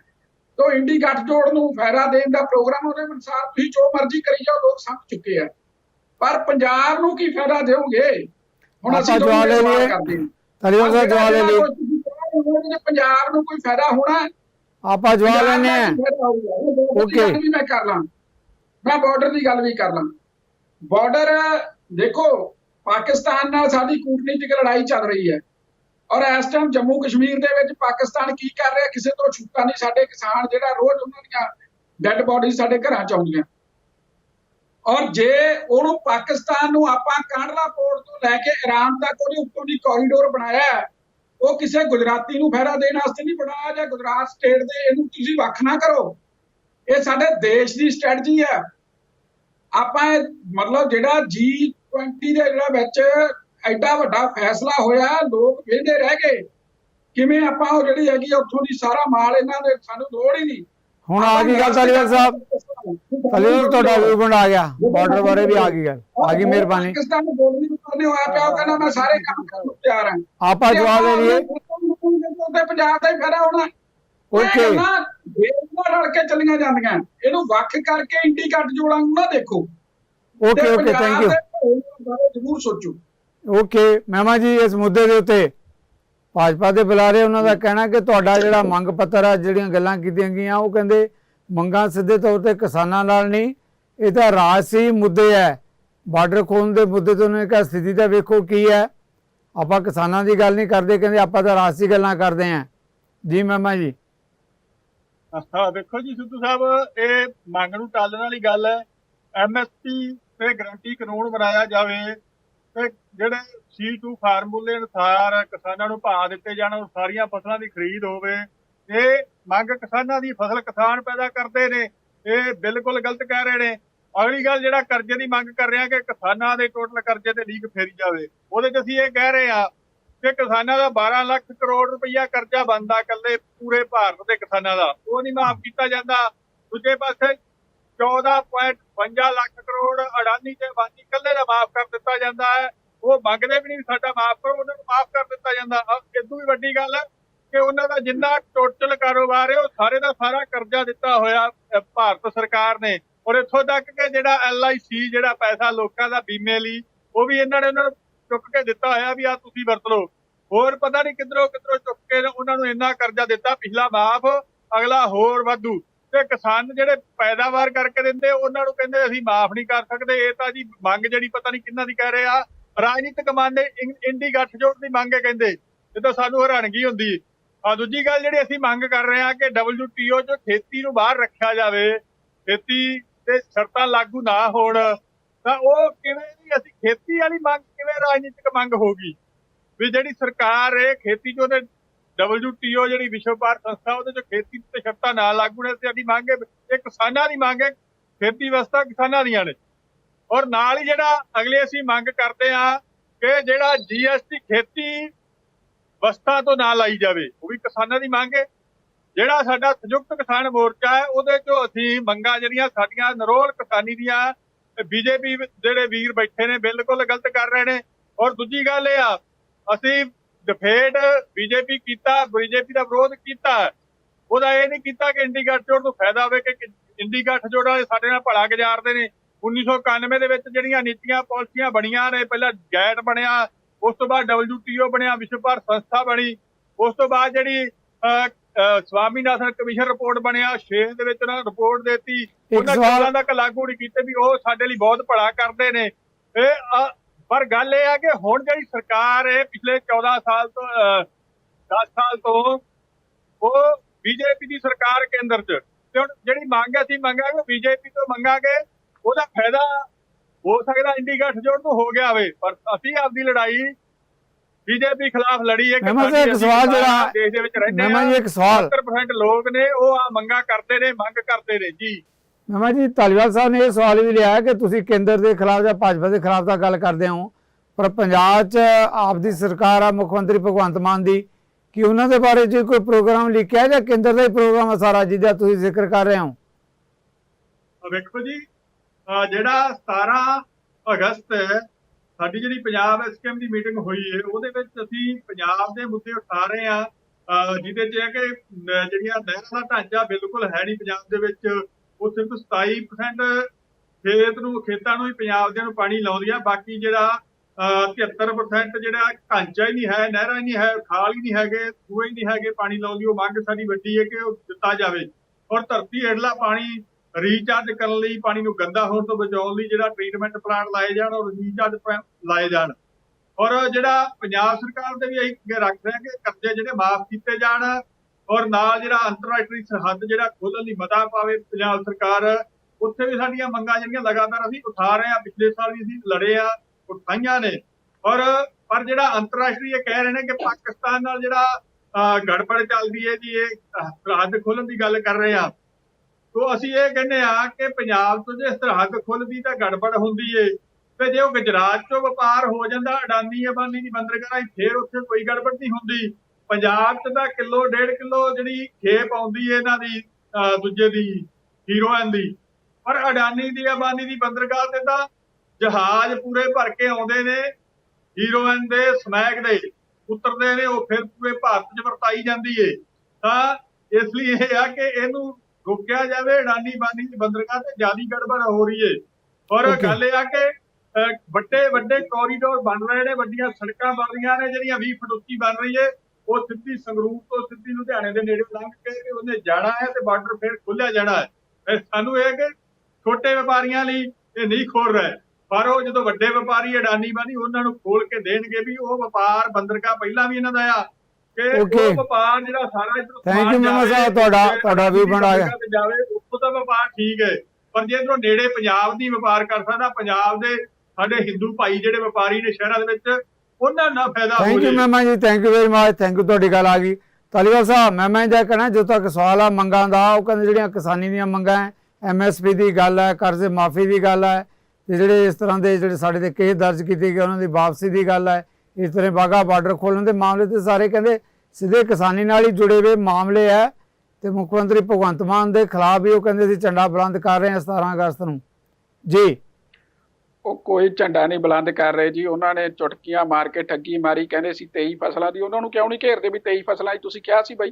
ਤੋ ਇੰਡੀ ਗੱਠਜੋੜ ਨੂੰ ਫਾਇਦਾ ਦੇਣ ਦਾ ਪ੍ਰੋਗਰਾਮ ਉਹਦੇ ਅਨੁਸਾਰ ਤੁਸੀਂ ਜੋ ਮਰਜ਼ੀ ਕਰੀ ਜਾਓ ਲੋਕ ਸਮਝ ਚੁੱਕੇ ਆ। ਪਰ ਪੰਜਾਬ ਨੂੰ ਕੀ ਫਾਇਦਾ ਦੇਵੋਗੇ ਹੁਣ ਅਸੀਂ ਜਵਾਬ ਲੈ ਲਈਏ। ਤਲੀਵਾਲ ਸਾਹਿਬ ਜਵਾਬ ਲੈ ਲਈ ਲਈ ਪੰਜਾਬ ਨੂੰ ਕੋਈ ਫਾਇਦਾ ਹੋਣਾ? ਆਪਾਂ ਜਵਾਬ ਲੈਣੇ ਆ ਓਕੇ ਮੈਂ ਕਰ ਲਾਂ। ਮੈਂ ਬਾਰਡਰ ਦੀ ਗੱਲ ਵੀ ਕਰ ਲਾਂ। ਬਾਰਡਰ ਦੇਖੋ ਪਾਕਿਸਤਾਨ ਨਾਲ ਸਾਡੀ ਕੂਟਨੀਤਿਕ ਲੜਾਈ ਚੱਲ ਰਹੀ ਹੈ। ਔਰ ਇਸ ਟਾਈਮ ਜੰਮੂ ਕਸ਼ਮੀਰ ਦੇ ਵਿੱਚ ਪਾਕਿਸਤਾਨ ਕੀ ਕਰ ਰਿਹਾ, ਕਿਸੇ ਤੋਂ ਛੁੱਟਾ ਨਹੀਂ। ਸਾਡੇ ਕਿਸਾਨ ਜਿਹੜਾ ਰੋਜ਼ ਉਹਨਾਂ ਦੀਆਂ ਡੈੱਡ ਬੋਡੀ ਸਾਡੇ ਘਰਾਂ ਚ ਆਉਂਦੀਆਂ। ਔਰ ਜੇ ਉਹਨੂੰ ਪਾਕਿਸਤਾਨ ਨੂੰ ਆਪਾਂ ਕਾਂਡਲਾ ਪੋਰਟ ਤੋਂ ਲੈ ਕੇ ਇਰਾਨ ਤੱਕ ਉਹਦੇ ਉੱਤੋਂ ਦੀ ਕੋਰੀਡੋਰ ਬਣਾਇਆ ਉਹ ਕਿਸੇ ਗੁਜਰਾਤੀ ਨੂੰ ਫਾਇਦਾ ਦੇਣ ਵਾਸਤੇ ਨਹੀਂ ਬਣਾਇਆ, ਜਾਂ ਗੁਜਰਾਤ ਸਟੇਟ ਦੇ ਇਹਨੂੰ ਤੁਸੀਂ ਵੱਖ ਨਾ ਕਰੋ। ਇਹ ਸਾਡੇ ਦੇਸ਼ ਦੀ ਸਟ੍ਰੈਟਜੀ ਹੈ। ਆਪਾਂ ਮਤਲਬ ਜਿਹੜਾ G20 ਦੇ ਜਿਹੜਾ ਵਿੱਚ ਐਡਾ ਵੱਡਾ ਫੈਸਲਾ ਹੋਇਆ ਲੋਕ ਵੇਂਦੇ ਰਹਿ ਗਏ। ਕਿਵੇਂ ਆਪਾਂ ਉਹ ਜਿਹੜੀ ਹੈਗੀ ਉੱਥੋਂ ਦੀ ਸਾਰਾ ਮਾਲ ਇਹਨਾਂ ਦੇ ਸਾਨੂੰ ਲੋੜ ਹੀ ਨਹੀਂ। ਹੁਣ ਆ ਗਈ ਗੱਲ ਤਲੀਵਾਲ ਸਾਹਿਬ। ਤਲੀਵਾਲ ਤੁਹਾਡਾ ਵਿਊਪੁਆਇੰਟ ਆ ਗਿਆ। ਬਾਰਡਰ ਬਾਰੇ ਵੀ ਆ ਗਈ ਗੱਲ। ਆ ਗਈ ਮਿਹਰਬਾਨੀ। ਪਾਕਿਸਤਾਨ ਨੂੰ ਬੋਲਣੀ ਕਰਨੇ ਹੋਇਆ ਪਿਆ ਉਹ ਕਹਿੰਦਾ ਮੈਂ ਸਾਰੇ ਕੰਮ ਕਰਨ ਨੂੰ ਤਿਆਰ ਹਾਂ। ਆਪਾਂ ਜਵਾਬ ਲੈ ਲਈਏ ਪੰਜਾਬ ਦਾ ਹੀ ਫਾਇਦਾ ਹੋਣਾ। Okay. ਨਾਲ ਰਲ ਕੇ ਚੱਲੀਆਂ ਜਾਂਦੀਆਂ। ਇਹਨੂੰ ਵੱਖ ਕਰਕੇ ਇੰਡੀ ਕੱਟ ਜੋੜਾਂ ਨੂੰ ਨਾ ਦੇਖੋ। ਓਕੇ ਓਕੇ ਥੈਂਕ ਯੂ ਜ਼ਰੂਰ ਸੋਚੋ। ਓਕੇ ਮਹਿਮਾ ਜੀ ਇਸ ਮੁੱਦੇ ਦੇ ਉੱਤੇ ਭਾਜਪਾ ਦੇ ਬੁਲਾਰੇ ਉਹਨਾਂ ਦਾ ਕਹਿਣਾ ਕਿ ਤੁਹਾਡਾ ਜਿਹੜਾ ਮੰਗ ਪੱਤਰ ਆ ਜਿਹੜੀਆਂ ਗੱਲਾਂ ਕੀਤੀਆਂ ਗਈਆਂ ਉਹ ਕਹਿੰਦੇ ਮੰਗਾਂ ਸਿੱਧੇ ਤੌਰ ਤੇ ਕਿਸਾਨਾਂ ਨਾਲ ਨਹੀਂ ਇਹ ਤਾਂ ਰਾਜਸੀ ਮੁੱਦੇ ਹੈ ਬਾਰਡਰ ਖੋਲ੍ਹਣ ਦੇ ਮੁੱਦੇ ਤੋਂ ਉਹਨੇ ਕਿਹਾ ਸਥਿਤੀ ਤਾਂ ਵੇਖੋ ਕੀ ਹੈ। ਆਪਾਂ ਕਿਸਾਨਾਂ ਦੀ ਗੱਲ ਨਹੀਂ ਕਰਦੇ ਕਹਿੰਦੇ ਆਪਾਂ ਤਾਂ ਰਾਜਸੀ ਗੱਲਾਂ ਕਰਦੇ ਆਂ ਜੀ ਮਹਿਮਾ ਜੀ। ਹਾਂ, ਦੇਖੋ ਜੀ, ਸਿੱਧੂ ਸਾਹਿਬ, ਇਹ ਮੰਗ ਨੂੰ ਟਾਲਣ ਵਾਲੀ ਗੱਲ ਹੈ। ਐਮਐਸਪੀ ਤੇ ਗਰੰਟੀ ਕਾਨੂੰਨ ਬਣਾਇਆ ਜਾਵੇ ਤੇ ਜਿਹੜੇ C2 ਫਾਰਮੂਲੇ ਅਨੁਸਾਰ ਕਿਸਾਨਾਂ ਨੂੰ ਭਾਅ ਦਿੱਤੇ ਜਾਣ, ਉਹ ਸਾਰੀਆਂ ਫਸਲਾਂ ਦੀ ਖਰੀਦ ਹੋਵੇ, ਇਹ ਮੰਗ ਕਿਸਾਨਾਂ ਦੀ ਫਸਲ ਕਿਸਾਨ ਪੈਦਾ ਕਰਦੇ ਨੇ, ਇਹ ਬਿਲਕੁਲ ਗਲਤ ਕਹਿ ਰਹੇ ਨੇ। ਅਗਲੀ ਗੱਲ ਜਿਹੜਾ ਕਰਜ਼ੇ ਦੀ ਮੰਗ ਕਰ ਰਿਹਾ ਕਿ ਕਿਸਾਨਾਂ ਦੇ ਟੋਟਲ ਕਰਜ਼ੇ ਤੇ ਲੀਕ ਫੇਰੀ ਜਾਵੇ, ਉਹਦੇ 'ਚ ਅਸੀਂ ਇਹ ਕਹਿ ਰਹੇ ਆ ਕਿ ਕਿਸਾਨਾਂ ਦਾ 12 ਲੱਖ ਕਰੋੜ ਰੁਪਈਆ ਕਰਜ਼ਾ ਬੰਦਾ ਇਕੱਲੇ ਪੂਰੇ ਭਾਰਤ ਦੇ ਕਿਸਾਨਾਂ ਦਾ। ਉਹ ਨਹੀਂ ਮਾਫ ਕੀਤਾ ਜਾਂਦਾ। ਦੂਜੇ ਪਾਸੇ 14.52 ਲੱਖ ਕਰੋੜ ਅਡਾਨੀ ਤੇ ਬਾਕੀ ਇਕੱਲੇ ਦਾ ਮਾਫ ਕਰ ਦਿੱਤਾ ਜਾਂਦਾ ਹੈ। ਉਹ ਮੰਗਦੇ ਵੀ ਨਹੀਂ ਸਾਡਾ ਮਾਫ ਕਰੋ, ਉਹਨਾਂ ਨੂੰ ਮਾਫ ਕਰ ਦਿੱਤਾ ਜਾਂਦਾ। ਇਦੋਂ ਵੀ ਵੱਡੀ ਗੱਲ ਹੈ ਕਿ ਉਹਨਾਂ ਦਾ ਜਿੰਨਾ ਟੋਟਲ ਕਾਰੋਬਾਰ ਹੈ, ਉਹ ਸਾਰੇ ਦਾ ਸਾਰਾ ਕਰਜ਼ਾ ਦਿੱਤਾ ਹੋਇਆ ਭਾਰਤ ਸਰਕਾਰ ਨੇ। ਔਰ ਇੱਥੋਂ ਤੱਕ ਕਿ ਜਿਹੜਾ ਐਲਆਈਸੀ ਜਿਹੜਾ ਪੈਸਾ ਲੋਕਾਂ ਦਾ ਬੀਮੇ ਲਈ, ਉਹ ਵੀ ਇਹਨਾਂ ਨੇ, ਉਹਨਾਂ ਨੂੰ ਚੁੱਕ ਕੇ ਦਿੱਤਾ ਹੋਇਆ ਵੀ ਆ ਤੁਸੀਂ ਵਰਤ ਲਓ। ਹੋਰ ਪਤਾ ਨਹੀਂ ਕਿੱਧਰੋਂ ਕਿੱਧਰੋਂ ਚੁੱਕ ਕੇ ਉਹਨਾਂ ਨੂੰ ਇੰਨਾ ਕਰਜ਼ਾ ਦਿੱਤਾ, ਪਿਛਲਾ ਮਾਫ, ਅਗਲਾ ਹੋਰ ਵਾਧੂ। ਤੇ ਕਿਸਾਨ ਜਿਹੜੇ ਪੈਦਾਵਾਰ ਕਰਕੇ ਦਿੰਦੇ, ਉਹਨਾਂ ਨੂੰ ਕਹਿੰਦੇ ਅਸੀਂ ਮਾਫ ਨਹੀਂ ਕਰ ਸਕਦੇ, ਇਹ ਤਾਂ ਜੀ ਮੰਗ ਜਿਹੜੀ ਪਤਾ ਨਹੀਂ ਕਿੰਨਾ ਦੀ ਕਹਿ ਰਹੇ ਆ। ਰਾਜਨੀਤਿਕ ਮੰਨੇ ਇੰਡੀ ਗੱਠਜੋੜ ਦੀ ਮੰਗ ਹੈ ਕਹਿੰਦੇ, ਇਹ ਤਾਂ ਸਾਨੂੰ ਹੈਰਾਨਗੀ ਹੁੰਦੀ। ਆ ਦੂਜੀ ਗੱਲ ਜਿਹੜੀ ਅਸੀਂ ਮੰਗ ਕਰ ਰਹੇ ਆ ਕਿ WTO ਚ ਖੇਤੀ ਨੂੰ ਬਾਹਰ ਰੱਖਿਆ ਜਾਵੇ, ਖੇਤੀ ਤੇ ਸ਼ਰਤਾਂ ਲਾਗੂ ਨਾ ਹੋਣ। ਤਾਂ ਉਹ ਕਿਵੇਂ ਦੀ ਅਸੀਂ ਖੇਤੀ ਵਾਲੀ ਮੰਗ ਕਿਵੇਂ ਰਾਜਨੀਤਿਕ ਮੰਗ ਹੋਗੀ ਵੀ ਜਿਹੜੀ ਸਰਕਾਰ ਹੈ, ਖੇਤੀ ਚੋਂ ਤੇ WTO ਜਿਹੜੀ ਵਿਸ਼ਵ ਵਪਾਰ ਸੰਸਥਾ, ਉਹਦੇ ਚ ਖੇਤੀ ਤੇ ਸ਼ਰਤਾਂ ਨਾ ਲਾਗੂ ਨੇ, ਸਾਡੀ ਮੰਗ ਹੈ, ਇਹ ਕਿਸਾਨਾਂ ਦੀ ਮੰਗ ਹੈ, ਖੇਤੀ ਵਿਵਸਥਾ ਕਿਸਾਨਾਂ ਦੀਆਂ ਨੇ। ਔਰ ਨਾਲ ਹੀ ਜਿਹੜਾ ਅਗਲੇ ਅਸੀਂ ਮੰਗ ਕਰਦੇ ਆ ਕਿ ਜਿਹੜਾ GST ਖੇਤੀ ਵਸਤਾਂ ਤੋਂ ਨਾ ਲਾਈ ਜਾਵੇ, ਉਹ ਵੀ ਕਿਸਾਨਾਂ ਦੀ ਮੰਗ ਹੈ। ਜਿਹੜਾ ਸਾਡਾ ਸੰਯੁਕਤ ਕਿਸਾਨ ਮੋਰਚਾ ਹੈ, ਉਹਦੇ ਚੋਂ ਅਸੀਂ ਮੰਗਾਂ ਜਿਹੜੀਆਂ ਸਾਡੀਆਂ ਨਰੋਲ ਕਿਸਾਨੀ ਦੀਆਂ ਬੀਜੇਪੀ ਜਿਹੜੇ ਵੀਰ ਬੈਠੇ ਨੇ ਬਿਲਕੁਲ ਗਲਤ ਕਰ ਰਹੇ ਨੇ। ਔਰ ਦੂਜੀ ਗੱਲ ਇਹ ਆ ਅਸੀਂ ਡਿਫੇਟ ਬੀਜੇਪੀ ਕੀਤਾ ਬੀਜੇਪੀ ਦਾ ਵਿਰੋਧ ਕੀਤਾ। ਉਹਦਾ ਇਹ ਨਹੀਂ ਕੀਤਾ ਕਿ ਇੰਡੀ ਗੱਠਜੋੜ ਨੂੰ ਫਾਇਦਾ ਹੋਵੇ ਕਿ ਇੰਡੀ ਗੱਠਜੋੜ ਵਾਲੇ ਸਾਡੇ ਨਾਲ ਭਲਾ ਗੁਜ਼ਾਰਦੇ ਨੇ। 1991 ਦੇ ਵਿੱਚ ਜਿਹੜੀਆਂ ਨੀਤੀਆਂ ਪਾਲਿਸੀਆਂ ਬਣੀਆਂ ਨੇ ਪਹਿਲਾਂ ਗੈਟ ਬਣਿਆ ਉਸ ਤੋਂ ਬਾਅਦ WTO ਬਣਿਆ ਵਿਸ਼ਵ ਭਰ ਸੰਸਥਾ ਬਣੀ। ਉਸ ਤੋਂ ਬਾਅਦ ਜਿਹੜੀ ਅਹ, ਸਵਾਮੀਨਾਥਨ ਕਮਿਸ਼ਨ ਰਿਪੋਰਟ ਬਣਿਆ 6 ਦੇ ਵਿੱਚ ਉਹਨਾਂ ਰਿਪੋਰਟ ਦਿੱਤੀ। ਉਹਨਾਂ ਗੱਲਾਂ ਤੱਕ ਲਾਗੂ ਨਹੀਂ ਕੀਤੇ ਵੀ ਉਹ ਸਾਡੇ ਲਈ ਬਹੁਤ ਭਲਾ ਕਰਦੇ ਨੇ। ਇਹ ਪਰ ਗੱਲ ਇਹ ਆ ਕਿ ਹੁਣ ਜਿਹੜੀ ਸਰਕਾਰ ਹੈ ਪਿਛਲੇ 14 ਸਾਲ ਤੋਂ ਅਹ, 10 ਸਾਲ ਤੋਂ ਉਹ ਬੀਜੇਪੀ ਦੀ ਸਰਕਾਰ ਕੇਂਦਰ 'ਚ। ਤੇ ਹੁਣ ਜਿਹੜੀ ਮੰਗ ਹੈ ਅਸੀਂ ਮੰਗਾਂਗੇ ਬੀਜੇਪੀ ਤੋਂ ਮੰਗਾਂਗੇ ਉਹਦਾ ਫਾਇਦਾ ਹੋ ਸਕਦਾ ਇੰਡੀ ਗੱਠਜੋੜ ਨੂੰ ਹੋ ਗਿਆ ਹੋਵੇ। ਪਰ ਅਸੀਂ ਆਪਦੀ ਲੜਾਈ ਬੀਜੇਪੀ ਖਿਲਾਫ ਲੜੀ ਹੈ ਕਿ ਮਹਿਮਾ ਜੀ, ਇੱਕ ਸਵਾਲ ਜਿਹੜਾ- ਦੇਸ਼ ਦੇ ਵਿੱਚ ਰਹਿੰਦੇ ਮਹਿਮਾ ਜੀ ਇੱਕ ਸਵਾਲ। 70% ਲੋਕ ਨੇ ਉਹ ਆ ਮੰਗਾਂ ਕਰਦੇ ਨੇ ਮੰਗ ਕਰਦੇ ਨੇ ਜੀ। ਮਹਿਮਾ ਜੀ ਧਾਲੀਵਾਲ ਸਾਹਿਬ ਨੇ ਇਹ ਸਵਾਲ ਵੀ ਲਿਆ ਕਿ ਤੁਸੀਂ ਕੇਂਦਰ ਦੇ ਖਿਲਾਫ ਜਾਂ ਭਾਜਪਾ ਦੇ ਖਿਲਾਫ ਦਾ ਗੱਲ ਕਰਦੇ ਹੋ ਪਰ ਪੰਜਾਬ 'ਚ ਆਪ ਦੀ ਸਰਕਾਰ ਆ ਮੁੱਖ ਮੰਤਰੀ ਭਗਵੰਤ ਮਾਨ ਦੀ ਕਿ ਉਹਨਾਂ ਦੇ ਬਾਰੇ ਜੇ ਕੋਈ ਪ੍ਰੋਗਰਾਮ ਲਿਖਿਆ ਜਾਂ ਕੇਂਦਰ ਦਾ ਹੀ ਪ੍ਰੋਗਰਾਮ ਹੈ ਸਾਰਾ ਜਿਹਦਾ ਤੁਸੀਂ ਜ਼ਿਕਰ ਕਰ ਰਹੇ ਹੋ? ਵੇਖੋ ਜੀ ਜਿਹੜਾ 17 ਅਗਸਤ ਸਾਡੀ ਜਿਹੜੀ ਪੰਜਾਬ ਐਸਕੇਐਮ ਦੀ ਮੀਟਿੰਗ ਹੋਈ ਹੈ, ਉਹਦੇ ਵਿੱਚ ਅਸੀਂ ਪੰਜਾਬ ਦੇ ਮੁੱਦੇ ਉਠਾ ਰਹੇ ਆ ਜਿਹਦੇ 'ਚ ਹੈ ਕਿ ਜਿਹੜੀਆਂ ਨਹਿਰਾਂ ਦਾ ਢਾਂਚਾ ਬਿਲਕੁਲ ਹੈ ਨਹੀਂ ਪੰਜਾਬ ਦੇ ਵਿੱਚ, ਉਹ ਸਿਰਫ 27% ਖੇਤ ਨੂੰ, ਖੇਤਾਂ ਨੂੰ ਹੀ ਪੰਜਾਬ ਦੇ ਨੂੰ ਪਾਣੀ ਲਾਉਂਦੀ ਆ ਬਾਕੀ ਜਿਹੜਾ, ਅਹ 73% ਜਿਹੜਾ ਢਾਂਚਾ ਹੀ ਨਹੀਂ ਹੈ, ਨਹਿਰਾਂ ਹੀ ਨਹੀਂ ਹੈ, ਖਾਲ ਹੀ ਨਹੀਂ ਹੈਗੇ ਸੂਏ ਹੀ ਨਹੀਂ ਹੈਗੇ ਪਾਣੀ ਲਾਉਣ ਦੀ, ਉਹ ਮੰਗ ਸਾਡੀ ਵੱਡੀ ਹੈ ਕਿ ਉਹ ਦਿੱਤਾ ਜਾਵੇ। ਔਰ ਧਰਤੀ ਹੇਠਲਾ ਪਾਣੀ ਰੀਚਾਰਜ ਕਰਨ ਲਈ ਪਾਣੀ ਨੂੰ ਗੰਦਾ ਹੋਣ ਤੋਂ ਬਚਾਉਣ ਲਈ ਜਿਹੜਾ ਟ੍ਰੀਟਮੈਂਟ ਪਲਾਂਟ ਲਾਏ ਜਾਣ ਔਰ ਰੀਚਾਰਜ ਪਲਾਂਟ ਲਾਏ ਜਾਣ। ਔਰ ਜਿਹੜਾ ਪੰਜਾਬ ਸਰਕਾਰ ਦੇ ਵੀ ਅਸੀਂ ਰੱਖ ਰਹੇ ਕਿ ਕਰਜ਼ੇ ਜਿਹੜੇ ਮਾਫ ਕੀਤੇ ਜਾਣ ਔਰ ਨਾਲ ਜਿਹੜਾ ਅੰਤਰਰਾਸ਼ਟਰੀ ਸਰਹੱਦ ਜਿਹੜਾ ਖੋਲਣ ਦੀ ਮਤਾ ਪਾਵੇ ਪੰਜਾਬ ਸਰਕਾਰ ਉੱਥੇ ਵੀ ਸਾਡੀਆਂ ਮੰਗਾਂ ਜਿਹੜੀਆਂ ਲਗਾਤਾਰ ਅਸੀਂ ਉਠਾ ਰਹੇ ਹਾਂ ਪਿਛਲੇ ਸਾਲ ਵੀ ਅਸੀਂ ਲੜੇ ਆ ਉਠਾਈਆਂ ਨੇ। ਔਰ ਪਰ ਜਿਹੜਾ ਅੰਤਰਰਾਸ਼ਟਰੀ ਇਹ ਕਹਿ ਰਹੇ ਨੇ ਕਿ ਪਾਕਿਸਤਾਨ ਨਾਲ ਜਿਹੜਾ ਅਹ, ਗੜਬੜ ਚੱਲਦੀ ਹੈ ਜੀ ਇਹ ਸਰਹੱਦ ਖੋਲਣ ਦੀ ਗੱਲ ਕਰ ਰਹੇ ਆ ਤੋ ਅਸੀਂ ਇਹ ਕਹਿੰਦੇ ਆ ਕਿ ਪੰਜਾਬ ਤੋਂ ਜੇ ਸਰਹੱਦ ਖੁੱਲਦੀ ਤਾਂ ਗੜਬੜ ਹੁੰਦੀ ਏ। ਤੇ ਜੇ ਉਹ ਗੁਜਰਾਤ ਤੋਂ ਵਪਾਰ ਹੋ ਜਾਂਦਾ ਅਡਾਨੀ ਅਬਾਨੀ ਦੀ ਬੰਦਰਗਾਹ 'ਚ, ਫੇਰ ਉੱਥੇ ਕੋਈ ਗੜਬੜ ਨਹੀਂ ਹੁੰਦੀ। ਪੰਜਾਬ 'ਚ ਤਾਂ ਕਿਲੋ ਡੇਢ ਕਿਲੋ ਜਿਹੜੀ ਖੇਪ ਆਉਂਦੀ ਏ ਇਹਨਾਂ ਦੀ ਦੂਜੇ ਦੀ ਹੀਰੋਇਨ ਦੀ। ਪਰ ਅਡਾਨੀ ਦੀ ਅਬਾਨੀ ਦੀ ਬੰਦਰਗਾਹ ਤੇ ਤਾਂ ਜਹਾਜ਼ ਪੂਰੇ ਭਰ ਕੇ ਆਉਂਦੇ ਨੇ ਹੀਰੋਇਨ ਦੇ ਸਮੈਕ ਦੇ। ਉਤਰਦੇ ਨੇ ਉਹ ਫਿਰ ਪੂਰੇ ਭਾਰਤ 'ਚ ਵਰਤਾਈ ਜਾਂਦੀ ਏ। ਤਾਂ ਇਸ ਲਈ ਇਹ ਆ ਕਿ ਇਹਨੂੰ ਰੋਕਿਆ ਜਾਵੇ ਅਡਾਨੀ ਬਾਨੀ ਦੀ ਬੰਦਰਗਾਹ ਤੇ ਜਿਆਦੀ ਗੜਬੜ ਹੋ ਰਹੀ ਏ। ਔਰ. ਗੱਲ ਇਹ ਆ ਕਿ ਵੱਡੇ ਵੱਡੇ ਕੋਰੀਡੋਰ ਬਣ ਰਹੇ ਨੇ ਵੱਡੀਆਂ ਸੜਕਾਂ ਬਣ ਰਹੀਆਂ ਨੇ ਜਿਹੜੀਆਂ 20 ਫੁੱਟ ਉੱਚੀ ਬਣ ਰਹੀ ਏ। ਉਹ ਸਿੱਧੀ ਸੰਗਰੂਰ ਤੋਂ ਸਿੱਧੀ ਲੁਧਿਆਣੇ ਦੇ ਨੇੜੇ ਲੰਘ ਕੇ ਤੇ ਉਹਨੇ ਜਾਣਾ ਹੈ ਤੇ ਬਾਰਡਰ ਫੇਰ ਖੁੱਲਿਆ ਜਾਣਾ ਹੈ। ਇਹ ਸਾਨੂੰ ਇਹ ਕਿ ਛੋਟੇ ਵਪਾਰੀਆਂ ਲਈ ਇਹ ਨਹੀਂ ਖੋਲ ਰਿਹਾ। ਪਰ ਉਹ ਜਦੋਂ ਵੱਡੇ ਵਪਾਰੀ ਅਡਾਨੀ ਬਾਨੀ ਉਹਨਾਂ ਨੂੰ ਖੋਲ ਕੇ ਦੇਣਗੇ ਵੀ ਉਹ ਵਪਾਰ ਬੰਦਰਗਾਹ ਪਹਿਲਾਂ ਵੀ ਇਹਨਾਂ ਦਾ ਆ ਕਿ. ਉਹ ਵਪਾਰ ਜਿਹੜਾ ਸਾਰਾ ਇਧਰੋਂ Thank you, ਮਹਿਮਾ ਸਾਹਿਬ, ਤੁਹਾਡਾ- ਤੁਹਾਡਾ ਵੀ ਬਣਾ ਗਿਆ। ਤੇ ਜਾਵੇ ਉੱਥੋਂ ਦਾ ਵਪਾਰ ਠੀਕ ਹੈ ਪਰ ਜੇ ਇਧਰੋਂ ਨੇੜੇ ਪੰਜਾਬ ਦੀ ਵਪਾਰ ਕਰ ਸਕਦਾ ਪੰਜਾਬ ਦੇ ਸਾਡੇ ਹਿੰਦੂ ਭਾਈ ਜਿਹੜੇ ਵਪਾਰੀ ਨੇ ਸ਼ਹਿਰਾਂ ਦੇ ਵਿੱਚ ਉਹਨਾਂ ਨਾਲ ਫਾਇਦਾ ਹੋ ਥੈਂਕ ਯੂ ਜੇ Mahima ji thank you very much thank you ਤੁਹਾਡੀ ਗੱਲ ਆ ਗਈ ਧਾਲੀਵਾਲ ਸਾਹਿਬ ਮੈਂ ਮੈਂ ਜਾ ਕਹਿਣਾ ਜਦੋਂ ਤੱਕ ਸਵਾਲ ਆ ਮੰਗਾਂ ਦਾ ਉਹ ਕਹਿੰਦੇ ਜਿਹੜੀਆਂ ਕਿਸਾਨੀ ਦੀਆਂ ਮੰਗਾਂ ਐਮਐਸਪੀ ਦੀ ਗੱਲ ਹੈ ਕਰਜ਼ੇ ਮਾਫੀ ਦੀ ਗੱਲ ਹੈ ਤੇ ਜਿਹੜੇ ਇਸ ਤਰ੍ਹਾਂ ਦੇ ਜਿਹੜੇ ਸਾਡੇ ਤੇ ਕੇਸ ਦਰਜ ਕੀਤੇ ਗਏ ਉਹਨਾਂ ਦੀ ਵਾਪਸੀ ਦੀ ਗੱਲ ਹੈ ਇਸ ਤਰ੍ਹਾਂ ਬਾਗਾ ਬਾਰਡਰ ਖੋਲਣ ਦੇ ਮਾਮਲੇ ਤੇ ਸਾਰੇ ਕਹਿੰਦੇ ਸਿੱਧੇ ਕਿਸਾਨੀ ਨਾਲ ਹੀ ਜੁੜੇ ਹੋਏ ਮਾਮਲੇ ਹੈ ਤੇ ਮੁੱਖ ਮੰਤਰੀ ਭਗਵੰਤ ਮਾਨ ਦੇ ਖਿਲਾਫ ਵੀ ਉਹ ਕਹਿੰਦੇ ਸੀ ਝੰਡਾ ਬੁਲੰਦ ਕਰ ਰਹੇ ਹਾਂ 17 ਅਗਸਤ ਨੂੰ। ਜੀ। ਉਹ ਕੋਈ ਝੰਡਾ ਨਹੀਂ ਬੁਲੰਦ ਕਰ ਰਹੇ ਜੀ, ਉਹਨਾਂ ਨੇ ਚੁਟਕੀਆਂ ਮਾਰ ਕੇ ਠੱਗੀ ਮਾਰੀ, ਕਹਿੰਦੇ ਸੀ 23 ਫਸਲਾਂ ਦੀ, ਉਹਨਾਂ ਨੂੰ ਕਿਉਂ ਨਹੀਂ ਘੇਰਦੇ ਵੀ 23 ਫਸਲਾਂ 'ਚ ਤੁਸੀਂ ਕਿਹਾ ਸੀ ਬਾਈ?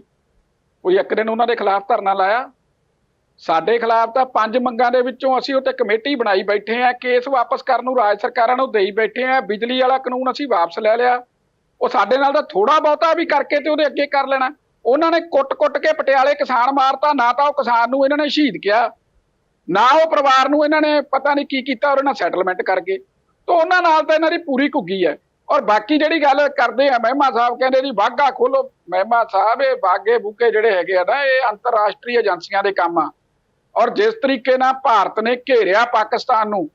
ਕੋਈ ਇੱਕ ਦਿਨ ਉਹਨਾਂ ਦੇ ਖਿਲਾਫ ਧਰਨਾ ਲਾਇਆ? ਸਾਡੇ ਖਿਲਾਫ ਤਾਂ ਪੰਜ ਮੰਗਾਂ ਦੇ ਵਿੱਚੋਂ ਅਸੀਂ ਉੱਤੇ ਕਮੇਟੀ ਬਣਾਈ ਬੈਠੇ ਆ, ਕੇਸ ਵਾਪਸ ਕਰਨ ਨੂੰ ਰਾਜ ਸਰਕਾਰਾਂ ਨੂੰ ਦੇਈ ਬੈਠੇ ਆ, ਬਿਜਲੀ ਵਾਲਾ ਕਾਨੂੰਨ ਅਸੀਂ ਵਾਪਸ ਲੈ ਲਿਆ। ਉਹ ਸਾਡੇ ਨਾਲ ਤਾਂ ਥੋੜਾ ਬਹੁਤਾ ਵੀ ਕਰਕੇ ਤੇ ਉਹਦੇ ਅੱਗੇ ਕਰ ਲੈਣਾ। ਉਹਨਾਂ ਨੇ ਕੁੱਟ-ਕੁੱਟ ਕੇ ਪਟਿਆਲੇ ਕਿਸਾਨ ਮਾਰਤਾ, ਨਾ ਤਾਂ ਉਹ ਕਿਸਾਨ ਨੂੰ ਇਹਨਾਂ ਨੇ ਸ਼ਹੀਦ ਕਿਹਾ, ਨਾ ਉਹ ਪਰਿਵਾਰ ਨੂੰ ਇਹਨਾਂ ਨੇ ਪਤਾ ਨਹੀਂ ਕੀ ਕੀਤਾ ਔਰ ਇਹਨਾਂ ਸੈਟਲਮੈਂਟ ਕਰਕੇ ਗਏ। ਤਾਂ ਉਹਨਾਂ ਨਾਲ ਤਾਂ ਇਹਨਾਂ ਦੀ ਪੂਰੀ ਘੁੱਗੀ ਹੈ। ਔਰ ਬਾਕੀ ਜਿਹੜੀ ਗੱਲ ਕਰਦੇ ਆ, ਮਹਿਮਾ ਸਾਹਿਬ ਕਹਿੰਦੇ ਜੀ ਵਾਗਾ ਖੋਲੋ। ਮਹਿਮਾ ਸਾਹਿਬ ਇਹ ਬਾਗੇ ਬੁੱਕੇ ਜਿਹੜੇ ਹੈਗੇ ਆ ਨਾ, ਇਹ ਅੰਤਰਰਾਸ਼ਟਰੀ ਏਜੰਸੀਆਂ ਦੇ ਕੰਮ ਆ। ਔਰ ਜਿਸ ਤਰੀਕੇ ਨਾਲ ਭਾਰਤ ਨੇ ਘੇਰਿਆ ਪਾਕਿਸਤਾਨ ਨੂੰ